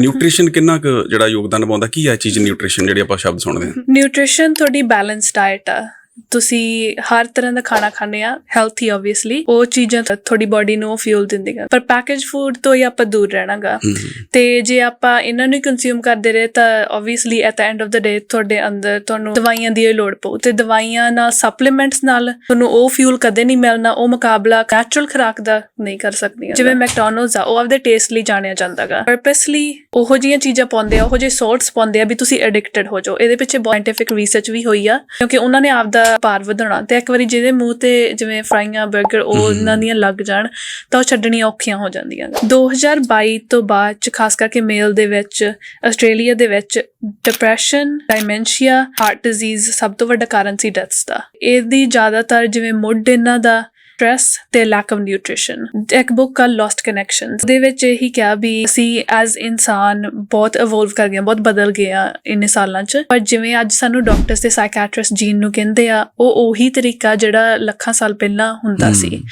Nutrition ਕਿੰਨਾ ਕੁ ਜਿਹੜਾ ਯੋਗਦਾਨ ਪਾਉਂਦਾ? ਕੀ ਹੈ ਚੀਜ਼ ਨਿਊਟ੍ਰੀਸ਼ਨ ਜਿਹੜੀ ਆਪਾਂ ਸ਼ਬਦ ਸੁਣਦੇ ਹਾਂ? ਨਿਊਟ੍ਰੀਸ਼ਨ ਤੁਹਾਡੀ ਬੈਲੈਂਸ ਡਾਈਟ ਆ। ਤੁਸੀਂ ਹਰ ਤਰ੍ਹਾਂ ਦਾ ਖਾਣਾ ਖਾਂਦੇ ਆ ਹੈਲਥੀ ਆਬਵੀਅਸਲੀ ਉਹ ਚੀਜ਼ਾਂ ਤੁਹਾਡੀ ਬਾਡੀ ਨੂੰ ਫਿਊਲ ਦਿੰਦੀਆਂ। ਪਰ ਪੈਕੇਜ ਫੂਡ ਤੋਂ ਹੀ ਆਪਾਂ ਦੂਰ ਰਹਿਣਾਗਾ। ਤੇ ਜੇ ਆਪਾਂ ਇਹਨਾਂ ਨੂੰ ਕੰਜ਼ਿਊਮ ਕਰਦੇ ਰਹੇ ਤਾਂ obviously at the end of the day ਤੁਹਾਡੇ ਅੰਦਰ ਤੁਹਾਨੂੰ ਦਵਾਈਆਂ ਦੀ ਲੋੜ ਪਊ। ਤੇ ਦਵਾਈਆਂ ਨਾਲ ਸਪਲੀਮੈਂਟਸ ਨਾਲ ਤੁਹਾਨੂੰ ਉਹ ਫਿਊਲ ਕਦੇ ਨਹੀਂ ਮਿਲਣਾ ਉਹ ਮੁਕਾਬਲਾ ਨੈਚੁਰਲ ਖੁਰਾਕ ਦਾ ਨਹੀਂ ਕਰ ਸਕਦੀਆਂ। ਜਿਵੇਂ ਮੈਕਡੋਨਲਡਸ ਆ ਉਹ ਆਪਦੇ ਟੇਸਟ ਲਈ ਜਾਣਿਆ ਜਾਂਦਾਗਾ। ਪਰਪਸਲੀ ਉਹੋ ਜੀਆਂ ਚੀਜ਼ਾਂ ਪਾਉਂਦੇ ਆ ਉਹੋ ਜਿਹੇ ਸੌਲਟਸ ਪਾਉਂਦੇ ਆ ਵੀ ਤੁਸੀਂ ਐਡਿਕਟਡ ਹੋ ਜਾਓ। ਇਹਦੇ ਪਿੱਛੇ ਸਾਇੰਟਿਫਿਕ ਰਿਸਰਚ ਵੀ ਹੋਈ ਆ ਕਿਉਂਕਿ ਉਹਨਾਂ ਨੇ ਆਪਦਾ ਭਾਰ ਵਧਾਉਣਾ ਤੇ ਇੱਕ ਵਾਰੀ ਜਿਹਦੇ ਮੂੰਹ ਤੇ ਜਿਵੇਂ ਫਰਾਈਆਂ 버ਗਰ ਉਹ ਉਹਨਾਂ ਦੀਆਂ ਲੱਗ ਜਾਣ ਤਾਂ ਉਹ ਛੱਡਣੀਆਂ ਔਖੀਆਂ ਹੋ ਜਾਂਦੀਆਂ 2022 ਤੋਂ ਬਾਅਦ ਚ ਖਾਸ ਕਰਕੇ ਮੇਲ ਦੇ ਵਿੱਚ ਆਸਟ੍ਰੇਲੀਆ ਦੇ ਵਿੱਚ ਡਿਪਰੈਸ਼ਨ ਡਾਈਮੈਂਸ਼ੀਆ ਹਾਰਟ ਡਿਜ਼ੀਜ਼ ਸਭ ਤੋਂ ਵੱਡਾ ਕਾਰਨ ਸੀ ਡੈਥਸ ਦਾ। ਇਹਦੀ ਜ਼ਿਆਦਾਤਰ ਜਿਵੇਂ ਮੁੱਢ ਇਹਨਾਂ ਦਾ ਸਟ੍ਰੈਸ ਤੇ ਲੈਕ ਆਫ ਨਿਊਟ੍ਰੀਸ਼ਨ ਇੱਕ ਬੁੱਕ ਆ ਲੌਸਟ ਕਨੈਕਸ਼ਨਸ ਦੇ ਵਿੱਚ ਇਹੀ ਕਿਹਾ ਵੀ ਅਸੀਂ ਐਜ਼ ਇਨਸਾਨ ਬਹੁਤ ਇਵੋਲਵ ਕਰ ਗਏ ਹਾਂ, ਬਹੁਤ ਬਦਲ ਗਏ ਆ ਇੰਨੇ ਸਾਲਾਂ ਚ। ਪਰ ਜਿਵੇਂ ਅੱਜ ਸਾਨੂੰ ਡਾਕਟਰਸ ਤੇ ਸਾਈਕੈਟ੍ਰਿਸਟ ਜੀਨ ਨੂੰ ਕਹਿੰਦੇ ਆ ਉਹ ਉਹੀ ਤਰੀਕਾ ਜਿਹੜਾ ਲੱਖਾਂ ਸਾਲ ਪਹਿਲਾਂ ਹੁੰਦਾ ਸੀ।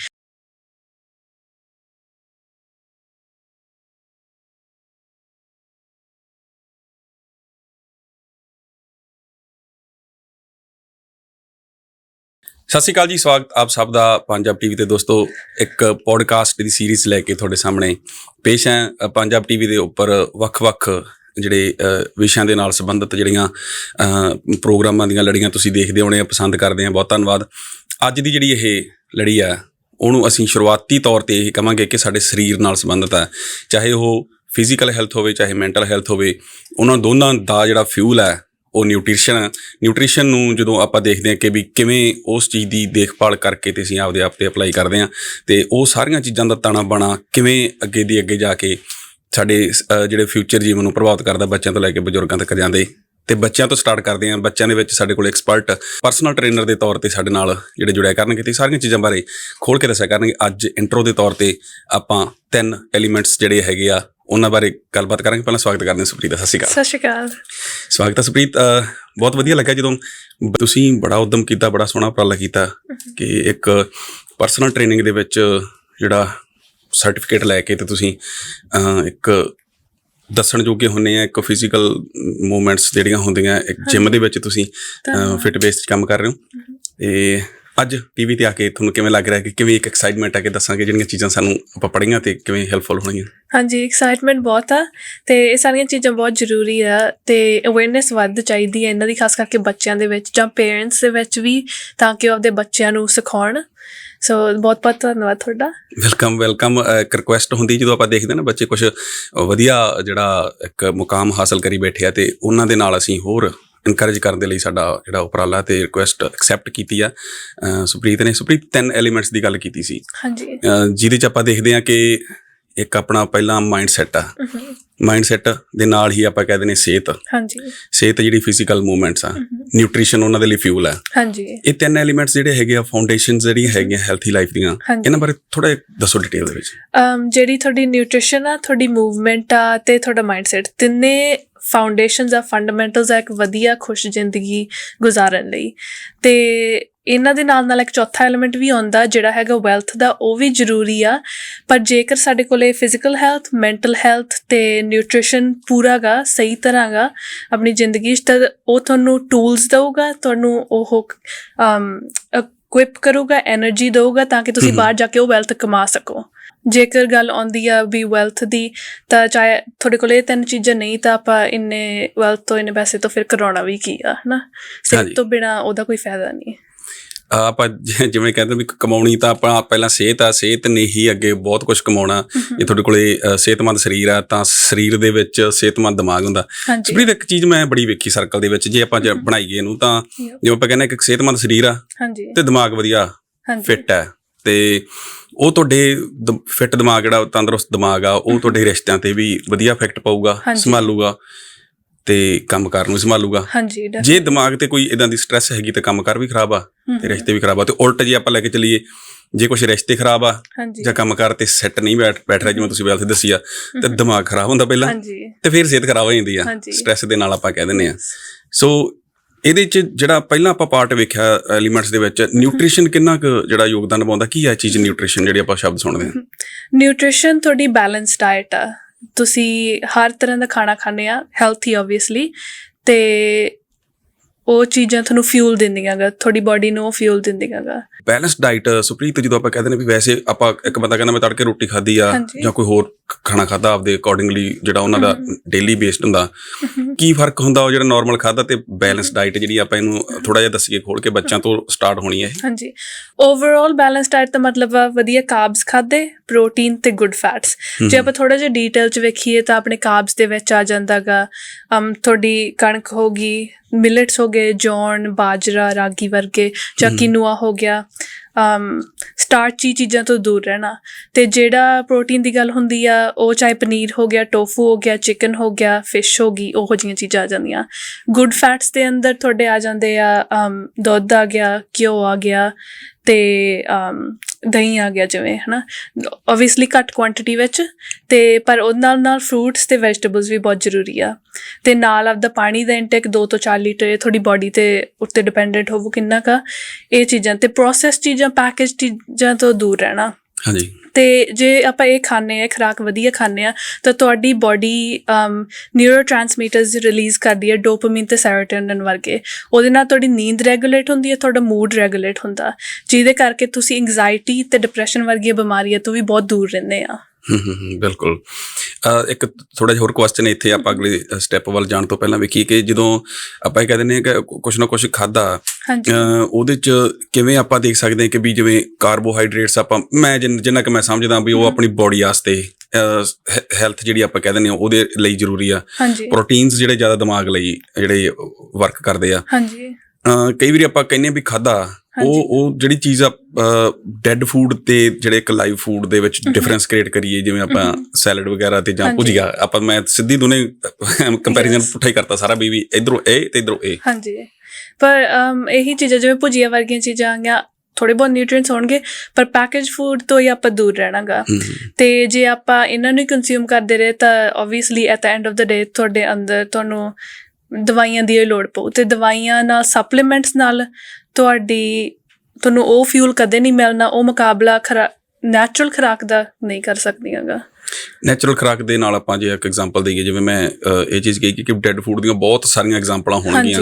ਸਤਿ ਸ਼੍ਰੀ ਅਕਾਲ ਜੀ ਸਵਾਗਤ ਆਪ ਸਭ ਦਾ ਪੰਜਾਬ ਟੀਵੀ ਤੇ ਦੋਸਤੋ ਇੱਕ ਪੋਡਕਾਸਟ ਦੀ ਸੀਰੀਜ਼ ਲੈ ਕੇ ਤੁਹਾਡੇ ਸਾਹਮਣੇ ਪੇਸ਼ ਹੈ। ਅ, ਪੰਜਾਬ ਟੀਵੀ ਦੇ ਉੱਪਰ ਵੱਖ-ਵੱਖ ਜਿਹੜੇ ਵਿਸ਼ਿਆਂ ਦੇ ਨਾਲ ਸੰਬੰਧਿਤ ਜਿਹੜੀਆਂ ਪ੍ਰੋਗਰਾਮਾਂ ਦੀਆਂ ਲੜੀਆਂ ਤੁਸੀਂ ਦੇਖਦੇ ਹੋਣੇ ਆ ਪਸੰਦ ਕਰਦੇ ਆ ਬਹੁਤ ਧੰਨਵਾਦ। ਅੱਜ ਦੀ ਜਿਹੜੀ ਇਹ ਲੜੀ ਆ ਉਹਨੂੰ ਅਸੀਂ ਸ਼ੁਰੂਆਤੀ ਤੌਰ ਤੇ ਇਹ ਕਹਾਂਗੇ ਕਿ ਸਾਡੇ ਸਰੀਰ ਨਾਲ ਸੰਬੰਧਿਤ ਹੈ ਚਾਹੇ ਉਹ ਫਿਜ਼ੀਕਲ ਹੈਲਥ ਹੋਵੇ ਚਾਹੇ ਮੈਂਟਲ ਹੈਲਥ ਹੋਵੇ ਉਹਨਾਂ ਦੋਨਾਂ ਦਾ ਜਿਹੜਾ ਫਿਊਲ ਹੈ ਉਹ ਨਿਊਟ੍ਰੀਸ਼ਨ ਹੈ ਨਿਊਟ੍ਰੀਸ਼ਨ ਨੂੰ ਜਦੋਂ ਆਪਾਂ ਦੇਖਦੇ ਹਾਂ ਕਿ ਵੀ ਕਿਵੇਂ ਉਸ ਚੀਜ਼ ਦੀ ਦੇਖਭਾਲ ਕਰਕੇ ਤੇ ਅਸੀਂ ਆਪਦੇ ਆਪ ਤੇ ਅਪਲਾਈ ਕਰਦੇ ਹਾਂ ਤੇ ਉਹ ਸਾਰੀਆਂ ਚੀਜ਼ਾਂ ਦਾ ਤਾਣਾ ਬਾਣਾ ਕਿਵੇਂ ਅੱਗੇ ਦੀ ਅੱਗੇ ਜਾ ਕੇ ਸਾਡੇ ਜਿਹੜੇ ਫਿਊਚਰ ਜੀਵਨ ਨੂੰ ਪ੍ਰਭਾਵਿਤ ਕਰਦਾ ਬੱਚਿਆਂ ਤੋਂ ਲੈ ਕੇ ਬਜ਼ੁਰਗਾਂ ਤੱਕ ਜਾਂਦੇ। ਤੇ ਬੱਚਿਆਂ ਤੋਂ ਸਟਾਰਟ ਕਰਦੇ ਹਾਂ। ਬੱਚਿਆਂ ਦੇ ਵਿੱਚ ਸਾਡੇ ਕੋਲ ਐਕਸਪਰਟ ਪਰਸਨਲ ਟ੍ਰੇਨਰ ਦੇ ਤੌਰ ਤੇ ਸਾਡੇ ਨਾਲ ਜਿਹੜੇ ਜੁੜਿਆ ਕਰਨਗੇ ਤੇ ਸਾਰੀਆਂ ਚੀਜ਼ਾਂ ਬਾਰੇ ਖੋਲ ਕੇ ਦੱਸਿਆ ਕਰਨਗੇ। ਅੱਜ ਇੰਟਰੋ ਦੇ ਤੌਰ ਤੇ ਆਪਾਂ ਤਿੰਨ ਐਲੀਮੈਂਟਸ ਜਿਹੜੇ ਹੈਗੇ ਆ ਉਹਨਾਂ ਬਾਰੇ ਗੱਲਬਾਤ ਕਰਾਂਗੇ। ਪਹਿਲਾਂ ਸਵਾਗਤ ਕਰਦੇ ਹਾਂ ਸੁਪ੍ਰੀਤ ਦਾ। ਸਤਿ ਸ਼੍ਰੀ ਅਕਾਲ। ਸਤਿ ਸ਼੍ਰੀ ਅਕਾਲ। ਸਵਾਗਤ ਹੈ ਸੁਪ੍ਰੀਤ। ਬਹੁਤ ਵਧੀਆ ਲੱਗਾ ਜਦੋਂ ਤੁਸੀਂ ਬੜਾ ਉਦਮ ਕੀਤਾ ਬੜਾ ਸੋਹਣਾ ਉਪਰਾਲਾ ਕੀਤਾ ਕਿ ਇੱਕ ਪਰਸਨਲ ਟ੍ਰੇਨਿੰਗ ਦੇ ਵਿੱਚ ਜਿਹੜਾ ਸਰਟੀਫਿਕੇਟ ਲੈ ਕੇ ਤੇ ਤੁਸੀਂ ਇੱਕ ਦੱਸਣ ਜੋਗੇ ਹੁੰਨੇ ਆ ਇੱਕ ਫਿਜ਼ੀਕਲ ਮੂਵਮੈਂਟਸ ਜਿਹੜੀਆਂ ਹੁੰਦੀਆਂ ਇੱਕ ਜਿਮ ਦੇ ਵਿੱਚ ਤੁਸੀਂ। ਫਿਟ ਬੇਸਡ ਕੰਮ ਕਰ ਰਹੇ ਹੋ। ਤੇ ਅੱਜ ਟੀਵੀ ਤੇ ਆ ਕੇ ਤੁਹਾਨੂੰ ਕਿਵੇਂ ਲੱਗ ਰਿਹਾ ਕਿ ਕਿਵੇਂ ਇੱਕ ਐਕਸਾਈਟਮੈਂਟ ਆ ਕੇ ਦੱਸਾਂਗੇ ਜਿਹੜੀਆਂ ਚੀਜ਼ਾਂ ਸਾਨੂੰ ਆਪਾਂ ਪੜ੍ਹੀਆਂ ਤੇ ਕਿਵੇਂ ਹੈਲਪਫੁਲ ਹੋਣਗੀਆਂ? ਹਾਂਜੀ ਐਕਸਾਈਟਮੈਂਟ ਬਹੁਤ ਆ ਤੇ ਇਹ ਸਾਰੀਆਂ ਚੀਜ਼ਾਂ ਬਹੁਤ ਜ਼ਰੂਰੀ ਆ ਤੇ ਅਵੇਅਰਨੈਸ ਵੱਧ ਚਾਹੀਦੀ ਹੈ ਇਹਨਾਂ ਦੀ ਖਾਸ ਕਰਕੇ ਬੱਚਿਆਂ ਦੇ ਵਿੱਚ ਜਾਂ ਪੇਰੈਂਟਸ ਦੇ ਵਿੱਚ ਵੀ ਤਾਂ ਕਿ ਉਹ ਆਪਦੇ ਬੱਚਿਆਂ ਨੂੰ ਸਿਖਾਉਣ। ਸੋ ਬਹੁਤ ਬਹੁਤ ਧੰਨਵਾਦ ਤੁਹਾਡਾ। ਵੈਲਕਮ ਵੈਲਕਮ ਇੱਕ ਰਿਕੁਐਸਟ ਹੁੰਦੀ ਜਦੋਂ ਆਪਾਂ ਦੇਖਦੇ ਨਾ ਬੱਚੇ ਕੁਝ ਵਧੀਆ ਜਿਹੜਾ ਇੱਕ ਮੁਕਾਮ ਹਾਸਲ ਕਰੀ ਬੈਠੇ ਆ ਤੇ ਉਹਨਾਂ ਦੇ ਨਾਲ ਅਸੀਂ ਹੋਰ ਇਨਕਰੇਜ ਕਰਨ ਦੇ ਲਈ ਸਾਡਾ ਜਿਹੜਾ ਉਪਰਾਲਾ ਤੇ ਰਿਕੁਐਸਟ ਐਕਸੈਪਟ ਕੀਤੀ ਆ। ਸੁਪ੍ਰੀਤ ਨੇ ਸੁਪ੍ਰੀਤ ਤਿੰਨ ਐਲੀਮੈਂਟਸ ਦੀ ਗੱਲ ਕੀਤੀ ਸੀ। ਹਾਂਜੀ। ਜਿਹਦੇ ਚ ਆਪਾਂ ਦੇਖਦੇ ਹਾਂ ਕਿ ਇੱਕ ਆਪਣਾ ਪਹਿਲਾ ਮਾਈਂਡ ਸੈਟ ਆ। ਮਾਈਂਡ ਸੈਟ ਦੇ ਨਾਲ ਹੀ ਆਪਾਂ ਕਹਿੰਦੇ ਨੇ ਸਿਹਤ। ਹਾਂਜੀ। ਸਿਹਤ ਜਿਹੜੀ ਫਿਜ਼ੀਕਲ ਮੂਵਮੈਂਟਸ ਆ ਨਿਊਟ੍ਰੀਸ਼ਨ ਉਹਨਾਂ ਦੇ ਲਈ ਫਿਊਲ ਆ। ਹਾਂਜੀ। ਇਹ ਤਿੰਨ ਐਲੀਮੈਂਟਸ ਜਿਹੜੇ ਹੈਗੇ ਆ ਫਾਊਂਡੇਸ਼ਨਸ ਜਿਹੜੀਆਂ ਹੈਗੀਆਂ ਹੈਲਥੀ ਲਾਈਫ ਦੀਆਂ। ਇਹਨਾਂ ਬਾਰੇ ਥੋੜਾ ਦੱਸੋ ਡਿਟੇਲ ਦੇ ਵਿੱਚ। ਅਮ ਜਿਹੜੀ ਤੁਹਾਡੀ ਨਿਊਟ੍ਰੀਸ਼ਨ ਆ ਤੁਹਾਡੀ ਮੂਵਮੈਂਟ ਆ ਤੇ ਤੁਹਾਡਾ ਮਾਈਂਡਸੈਟ ਤਿੰਨੇ ਫਾਊਂਡੇਸ਼ਨਸ ਆ ਫੰਡਾਮੈਂਟਲਸ ਆ ਇੱਕ ਵਧੀਆ ਖੁਸ਼ ਜ਼ਿੰਦਗੀ ਗੁਜ਼ਾਰਨ ਲਈ। ਤੇ ਇਹਨਾਂ ਦੇ ਨਾਲ ਨਾਲ ਇੱਕ ਚੌਥਾ ਐਲੀਮੈਂਟ ਵੀ ਆਉਂਦਾ ਜਿਹੜਾ ਹੈਗਾ ਵੈਲਥ ਦਾ ਉਹ ਵੀ ਜ਼ਰੂਰੀ ਆ। ਪਰ ਜੇਕਰ ਸਾਡੇ ਕੋਲੇ ਫਿਜ਼ੀਕਲ ਹੈਲਥ ਮੈਂਟਲ ਹੈਲਥ ਤੇ ਨਿਊਟ੍ਰੀਸ਼ਨ ਪੂਰਾ ਗਾ ਸਹੀ ਤਰ੍ਹਾਂ ਗਾ ਆਪਣੀ ਜ਼ਿੰਦਗੀ 'ਚ ਤਾਂ ਉਹ ਤੁਹਾਨੂੰ ਟੂਲਸ ਦਊਗਾ ਤੁਹਾਨੂੰ ਉਹ ਇਕੁਇਪ ਕਰੂਗਾ એનર્ਜੀ ਦਊਗਾ ਤਾਂ ਕਿ ਤੁਸੀਂ ਬਾਹਰ ਜਾ ਕੇ ਉਹ ਵੈਲਥ ਕਮਾ ਸਕੋ। ਜੇਕਰ ਗੱਲ ਆਉਂਦੀ ਆ ਵੀ ਵੈਲਥ ਦੀ ਤਾਂ ਚਾਹੇ ਤੁਹਾਡੇ ਕੋਲ ਇਹ ਤਿੰਨ ਚੀਜ਼ਾਂ ਨਹੀਂ ਤਾਂ ਆਪਾਂ ਇੰਨੇ ਵੈਲਥ ਤੋਂ ਇੰਨੇ ਪੈਸੇ ਤੋਂ ਫਿਰ ਕਰਾਉਣਾ ਵੀ ਕੀ ਆ ਹਨਾ? ਸਿਰ ਤੋਂ ਬਿਨਾ ਉਹਦਾ ਕੋਈ ਫਾਇਦਾ ਨਹੀਂ। ਆਪਾਂ ਜਿ- ਜਿਵੇਂ ਕਹਿੰਦੇ ਵੀ ਕਮਾਉਣੀ ਤਾਂ ਆਪਾਂ ਪਹਿਲਾਂ ਸਿਹਤ ਆ ਸਿਹਤ ਨੇ ਹੀ ਅੱਗੇ ਬਹੁਤ ਕੁਝ ਕਮਾਉਣਾ। ਜੇ ਤੁਹਾਡੇ ਕੋਲੇ ਸਿਹਤਮੰਦ ਸਰੀਰ ਆ ਤਾਂ ਸਰੀਰ ਦੇ ਵਿੱਚ ਸਿਹਤਮੰਦ ਦਿਮਾਗ ਹੁੰਦਾ। ਸੁਪਰੀਤ ਇੱਕ ਚੀਜ਼ ਮੈਂ ਬੜੀ ਵੇਖੀ ਸਰਕਲ ਦੇ ਵਿੱਚ ਜੇ ਆਪਾਂ ਜੇ ਬਣਾਈਏ ਇਹਨੂੰ ਤਾਂ. ਜਿਵੇਂ ਆਪਾਂ ਕਹਿੰਦੇ ਇੱਕ ਸਿਹਤਮੰਦ ਸਰੀਰ ਆ ਹਾਂਜੀ। ਤੇ ਦਿਮਾਗ ਵਧੀਆ ਫਿੱਟ ਹੈ ਤੇ ਉਹ ਤੁਹਾਡੇ ਫਿੱਟ ਦਿਮਾਗ ਜਿਹੜਾ ਤੰਦਰੁਸਤ ਦਿਮਾਗ ਆ ਉਹ ਤੁਹਾਡੇ ਰਿਸ਼ਤਿਆਂ ਤੇ ਵੀ ਵਧੀਆ ਇਫੈਕਟ ਪਾਊਗਾ। ਸੰਭਾਲੂਗਾ। ਤੇ ਕੰਮਕਾਰ ਨੂੰ ਸੰਭਾਲੂਗਾ। ਹਾਂਜੀ definitely. ਜੇ ਦਿਮਾਗ ਤੇ ਕੋਈ ਇਦਾਂ ਦੀ ਸਟ੍ਰੈਸ ਹੈਗੀ ਤਾਂ ਕੰਮਕਾਰ ਵੀ ਖਰਾਬ ਆ ਤੇ ਰਿਸ਼ਤੇ ਵੀ ਖਰਾਬ ਆ। ਤੇ ਉਲਟ ਜੇ ਆਪਾਂ ਲੈ ਕੇ ਚੱਲੀਏ ਜੇ ਕੁਝ ਰਿਸ਼ਤੇ ਖਰਾਬ ਆ ਹਾਂਜੀ। ਜਾਂ ਕੰਮਕਾਰ ਤੇ ਸੈੱਟ ਨਹੀਂ ਬੈਠ ਬੈਠ ਰਿਹਾ ਜਿਵੇਂ ਤੁਸੀਂ ਵੈਲਥ ਦੱਸੀ ਆ ਤੇ ਦਿਮਾਗ ਖਰਾਬ ਹੁੰਦਾ ਪਹਿਲਾਂ ਹਾਂਜੀ। ਤੇ ਫਿਰ ਸਿਹਤ ਖਰਾਬ ਹੋ ਜਾਂਦੀ ਆ। ਹਾਂਜੀ। ਸਟ੍ਰੈਸ ਦੇ ਨਾਲ ਆਪਾਂ ਕਹਿ ਦਿੰਦੇ ਆ। ਸੋ ਇਹਦੇ ਚ ਜਿਹੜਾ ਪਹਿਲਾਂ ਆਪਾਂ ਪਾਰਟ ਵੇਖਿਆ ਐਲੀਮੈਂਟਸ ਦੇ ਵਿੱਚ ਨਿਊਟ੍ਰੀਸ਼ਨ ਕਿੰਨਾ ਕੁ ਜਿਹੜਾ ਯੋਗਦਾਨ ਪਾਉਂਦਾ? ਕੀ ਹੈ ਚੀਜ਼ ਨਿਊਟ੍ਰੀਸ਼ਨ ਜਿਹੜੀ ਆਪਾਂ ਸ਼ਬਦ ਸੁਣਦੇ ਹਾਂ ਨਿਊਟ੍ਰੀਸ਼ਨ ਤੁਹਾਡੀ ਬੈਲੈਂਸ ਡਾਈਟ ਆ। ਤੁਸੀਂ ਹਰ ਤਰ੍ਹਾਂ ਦਾ ਖਾਣਾ ਖਾਂਦੇ ਆ ਹੈਲਥੀ ਆਬਵੀਅਸਲੀ ਤੇ ਉਹ ਚੀਜ਼ਾਂ ਤੁਹਾਨੂੰ ਫਿਊਲ ਦਿੰਦੀਆਂ ਗਾ ਤੁਹਾਡੀ ਬਾਡੀ ਨੂੰ ਫਿਊਲ ਦਿੰਦੀਆਂ ਗਾ ਬੈਲੈਂਸ ਡਾਈਟ ਸੁਪਰੀਤ ਜਦੋਂ ਆਪਾਂ ਕਹਿੰਦੇ ਨੇ ਵੀ ਵੈਸੇ ਆਪਾਂ ਇੱਕ ਬੰਦਾ ਕਹਿੰਦਾ ਮੈਂ ਤੜਕੇ ਰੋਟੀ ਖਾਧੀ ਆ ਹਾਂਜੀ। ਜਾਂ ਕੋਈ ਹੋਰ ਖਾਣਾ ਖਾਦਾ ਆਪਦੇ ਅਕੋਰਡਿੰਗਲੀ ਜਿਹੜਾ ਉਹਨਾਂ ਦਾ ਡੇਲੀ ਬੇਸਡ ਹੁੰਦਾ। ਕੀ ਫ਼ਰਕ ਹੁੰਦਾ ਉਹ ਜਿਹੜਾ ਨਾਰਮਲ ਖਾਦਾ ਤੇ ਬੈਲੈਂਸ ਡਾਈਟ ਜਿਹੜੀ ਆਪਾਂ ਇਹਨੂੰ ਥੋੜਾ ਜਿਹਾ ਦੱਸੀਏ ਖੋਲ ਕੇ ਬੱਚਿਆਂ ਤੋਂ ਸਟਾਰਟ ਹੋਣੀ ਹੈ। ਹਾਂਜੀ। ਓਵਰਆਲ ਬੈਲੈਂਸ ਡਾਈਟ ਦਾ ਮਤਲਬ ਆ ਵਧੀਆ ਕਾਰਬਸ ਖਾਦੇ ਪ੍ਰੋਟੀਨ ਤੇ ਗੁੱਡ ਫੈਟਸ ਜੇ ਆਪਾਂ ਥੋੜਾ ਜਿਹਾ ਡੀਟੇਲ ਚ ਵੇਖੀਏ ਤਾਂ ਆਪਣੇ ਕਾਰਬਸ ਦੇ ਵਿੱਚ ਆ ਜਾਂਦਾਗਾ ਅਮ ਤੁਹਾਡੀ ਕਣਕ ਹੋ ਗਈ ਮਿਲਟਸ ਹੋ ਗਏ ਜੌਨ ਬਾਜਰਾ ਰਾਗੀ ਵਰਗੇ ਜਾਂ ਕਿਨੂਆ ਹੋ ਗਿਆ। ਸਟਾਰਚੀ ਚੀਜ਼ਾਂ ਤੋਂ ਦੂਰ ਰਹਿਣਾ। ਤੇ ਜਿਹੜਾ ਪ੍ਰੋਟੀਨ ਦੀ ਗੱਲ ਹੁੰਦੀ ਆ, ਉਹ ਚਾਹੇ ਪਨੀਰ ਹੋ ਗਿਆ ਟੋਫੂ ਹੋ ਗਿਆ ਚਿਕਨ ਹੋ ਗਿਆ ਫਿਸ਼ ਹੋ ਗਈ, ਉਹੋ ਜਿਹੀਆਂ ਚੀਜ਼ਾਂ ਆ ਜਾਂਦੀਆਂ। ਗੁੱਡ ਫੈਟਸ ਦੇ ਅੰਦਰ ਤੁਹਾਡੇ ਆ ਜਾਂਦੇ ਆ ਦੁੱਧ ਆ ਗਿਆ, ਘਿਓ ਆ ਗਿਆ ਤੇ ਦਹੀਂ ਆ ਗਿਆ ਜਿਵੇਂ, ਹਨਾ। ਆਬਵੀਅਸਲੀ ਘੱਟ ਕੁਆਂਟੀਟੀ ਵਿੱਚ, ਤੇ ਪਰ ਉਹਦੇ ਨਾਲ ਨਾਲ ਫਰੂਟਸ ਤੇ ਵੈਜੀਟੇਬਲਸ ਵੀ ਬਹੁਤ ਜ਼ਰੂਰੀ ਆ। ਤੇ ਨਾਲ ਆਪਦਾ ਪਾਣੀ ਦਾ ਇਨਟੇਕ 2 ਤੋਂ 4 ਲੀਟਰ, ਇਹ ਤੁਹਾਡੀ ਬਾਡੀ ਤੇ ਉੱਤੇ ਡਿਪੈਂਡੈਂਟ ਹੋਵੋ ਕਿੰਨਾ ਕਾ ਇਹ ਚੀਜ਼ਾਂ। ਤੇ ਪ੍ਰੋਸੈਸ ਚੀਜ਼ਾਂ ਪੈਕੇਜ ਚੀਜ਼ਾਂ ਤੋਂ ਦੂਰ ਰਹਿਣਾ। ਹਾਂਜੀ। ਤੇ ਜੇ ਆਪਾਂ ਇਹ ਖਾਣੇ ਆ ਖੁਰਾਕ ਵਧੀਆ ਖਾਣੇ ਆ ਤਾਂ ਤੁਹਾਡੀ ਬਾਡੀ ਨਿਊਰੋਟ੍ਰਾਂਸਮਿਟਰਸ ਰਿਲੀਜ਼ ਕਰਦੀ ਹੈ ਡੋਪਾਮਾਈਨ ਤੇ ਸੈਰੋਟੋਨਿਨ ਵਰਗੇ। ਉਹਦੇ ਨਾਲ ਤੁਹਾਡੀ ਨੀਂਦ ਰੈਗੂਲੇਟ ਹੁੰਦੀ ਹੈ, ਤੁਹਾਡਾ ਮੂਡ ਰੈਗੂਲੇਟ ਹੁੰਦਾ। ਜਿਹਦੇ ਕਰਕੇ ਤੁਸੀਂ ਐਂਜ਼ਾਈਟੀ ਤੇ ਡਿਪਰੈਸ਼ਨ ਵਰਗੀਆਂ ਬਿਮਾਰੀਆਂ ਤੋਂ ਵੀ ਬਹੁਤ ਦੂਰ ਰਹਿੰਦੇ ਆ। ਹਮ, ਬਿਲਕੁਲ। ਅ, ਇੱਕ ਥੋੜਾ ਜਿਹਾ ਹੋਰ ਕੁਐਸਚਨ ਇੱਥੇ ਆਪਾਂ ਅਗਲੇ ਸਟੈਪ ਵੱਲ ਜਾਣ ਤੋਂ ਪਹਿਲਾਂ ਵੇਖੀਏ ਕਿ ਜਦੋਂ ਆਪਾਂ ਇਹ ਕਹਿੰਦੇ ਨੇ ਕਿ ਕੁਛ ਨਾ ਕੁਛ ਖਾਦਾ ਉਹਦੇ ਚ ਕਿਵੇਂ ਆਪਾਂ ਦੇਖ ਸਕਦੇ ਹਾਂ ਕਿ ਵੀ ਜਿਵੇਂ ਕਾਰਬੋਹਾਈਡਰੇਟਸ ਆਪਾਂ ਮੈਂ ਜਿੰਨ- ਕਿ ਮੈਂ ਸਮਝਦਾ ਵੀ ਉਹ ਆਪਣੀ ਬੋਡੀ ਵਾਸਤੇ ਹੈਲਥ ਜਿਹੜੀ ਆਪਾਂ ਕਹਿੰਦੇ ਨੇ ਉਹਦੇ ਲਈ ਜ਼ਰੂਰੀ ਆ। ਪ੍ਰੋਟੀਨਸ ਜਿਹੜੇ ਜ਼ਿਆਦਾ ਦਿਮਾਗ ਲਈ ਜਿਹੜੇ ਵਰਕ ਕਰਦੇ ਆ। ਹਾਂਜੀ। ਕਈ ਵਾਰੀ ਆਪਾਂ ਕਹਿੰਦੇ ਆ ਵੀ ਖਾਦਾ ਉਹ ਉਹ ਜਿਹੜੀ ਚੀਜ਼ ਆ ਡੈੱਡ ਫੂਡ ਤੇ ਜਿਹੜੇ ਇੱਕ ਲਾਈਵ ਫੂਡ ਦੇ ਵਿੱਚ ਡਿਫਰੈਂਸ ਕ੍ਰੀਏਟ ਕਰੀਏ ਜਿਵੇਂ ਆਪਾਂ ਸੈਲਡ ਵਗੈਰਾ ਤੇ ਜਾਂ। ਭੁਜੀਆ ਆਪਾਂ ਮੈਂ ਸਿੱਧੀ ਦੋਨੇ ਕੰਪੈਰੀਜ਼ਨ. ਪੁੱਠਾ ਹੀ ਕਰਤਾ ਸਾਰਾ ਵੀ ਵੀ ਇਧਰੋਂ ਇਹ ਤੇ ਇਧਰੋਂ ਇਹ ਹਾਂਜੀ। ਪਰ ਇਹੀ ਚੀਜ਼ਾਂ ਜਿਵੇਂ ਭੁਜੀਆ ਵਰਗੀਆਂ ਚੀਜ਼ਾਂ ਆ ਗਿਆ ਥੋੜੇ ਬਹੁਤ ਨਿਊਟ੍ਰੀਐਂਟਸ ਹੋਣਗੇ ਪਰ ਪੈਕੇਜ ਫੂਡ ਤੋਂ ਹੀ ਆਪਾਂ ਦੂਰ ਰਹਿਣਾਗਾ। ਤੇ ਜੇ ਆਪਾਂ ਇਹਨਾਂ ਨੂੰ ਕੰਜ਼ਿਊਮ ਕਰਦੇ ਰਹੇ ਤਾਂ obviously at the end of the day ਤੁਹਾਡੇ ਅੰਦਰ ਤੁਹਾਨੂੰ ਦਵਾਈਆਂ ਦੀ ਲੋੜ ਪਊ। ਤੇ ਦਵਾਈਆਂ ਨਾਲ ਸਪਲੀਮੈਂਟਸ ਨਾਲ ਤੁਹਾਡੀ ਤੁਹਾਨੂੰ ਉਹ ਫਿਊਲ ਕਦੇ ਨਹੀਂ ਮਿਲਣਾ ਉਹ ਮੁਕਾਬਲਾ ਨੈਚੁਰਲ ਖੁਰਾਕ ਦਾ ਨਹੀਂ ਕਰ ਸਕਦੀਆਂਗਾ ਨੈਚੁਰਲ ਖੁਰਾਕ ਦੇ ਨਾਲ ਆਪਾਂ ਜੇ ਇੱਕ ਐਗਜ਼ਾਮਪਲ ਦਈਏ ਜਿਵੇਂ ਮੈਂ ਇਹ ਚੀਜ਼ ਕਹੀ ਕਿ ਡੈੱਡ ਫੂਡ ਦੀਆਂ ਬਹੁਤ ਸਾਰੀਆਂ ਐਗਜ਼ਾਮਪਲਾਂ ਹੋਣਗੀਆਂ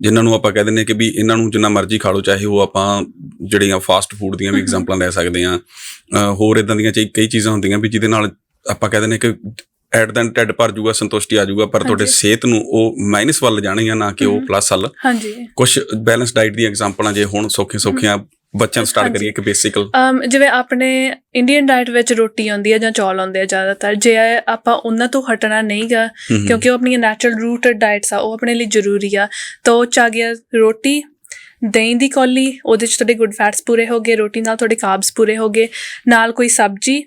ਜਿਨ੍ਹਾਂ ਨੂੰ ਆਪਾਂ ਕਹਿ ਹਾਂ ਕਿ ਵੀ ਇਹਨਾਂ ਨੂੰ ਜਿੰਨਾ ਮਰਜ਼ੀ ਖਾ ਲਓ ਚਾਹੇ ਉਹ ਆਪਾਂ ਜਿਹੜੀਆਂ ਫਾਸਟ ਫੂਡ ਦੀਆਂ ਵੀ ਐਗਜ਼ਾਮਪਲਾਂ ਲੈ ਸਕਦੇ ਹਾਂ ਅਹ ਹੋਰ ਇਦਾਂ ਦੀਆਂ ਕਈ ਚੀਜ਼ਾਂ ਹੁੰਦੀਆਂ ਵੀ ਜਿਹਦੇ ਨਾਲ ਆਪਾਂ ਕਹਿ ਹਾਂ ਕਿ ਐਟ ਦੈਨ ਟੈਡ ਭਰ ਜਾਊਗਾ ਸੰਤੁਸ਼ਟੀ ਆ ਜਾਊਗਾ ਪਰ ਤੁਹਾਡੇ। ਸਿਹਤ ਨੂੰ ਉਹ ਮਾਈਨਸ ਵੱਲ ਜਾਣਗੀਆਂ ਨਾ ਕਿ ਉਹ। ਪਲੱਸ ਵੱਲ ਹਾਂਜੀ ਕੁਝ ਬੈਲੈਂਸ ਡਾਈਟ ਦੀਆਂ ਐਗਜ਼ਾਮਪਲਾਂ ਜੇ ਹੁਣ ਸੌਖੇ ਸੌਖੀਆਂ ਬੱਚਿਆਂ ਨੂੰ ਸਟਾਰਟ। ਕਰੀਏ ਕਿ ਬੇਸਿਕਲ ਜਿਵੇਂ ਆਪਣੇ ਇੰਡੀਅਨ ਡਾਈਟ ਵਿੱਚ ਰੋਟੀ ਆਉਂਦੀ ਹੈ ਜਾਂ ਚੌਲ ਆਉਂਦੇ ਆ ਜ਼ਿਆਦਾਤਰ ਜੇ ਆਪਾਂ ਉਹਨਾਂ ਤੋਂ ਹਟਣਾ ਨਹੀਂਗਾ ਕਿਉਂਕਿ ਉਹ ਆਪਣੀਆਂ ਨੈਚੁਰਲ ਰੂਟਡ ਡਾਈਟਸ ਆ ਉਹ ਆਪਣੇ ਲਈ ਜ਼ਰੂਰੀ ਆ ਤਾਂ ਉਹ ਚ ਗਿਆ ਰੋਟੀ ਦਹੀਂ ਦੀ ਕੌਲੀ ਉਹਦੇ ਚ ਤੁਹਾਡੇ ਗੁੱਡ ਫੈਟਸ ਪੂਰੇ ਹੋ ਗਏ ਰੋਟੀ ਨਾਲ ਤੁਹਾਡੇ ਕਾਰਬਸ ਪੂਰੇ ਹੋ ਗਏ ਨਾਲ ਕੋਈ ਸਬਜ਼ੀ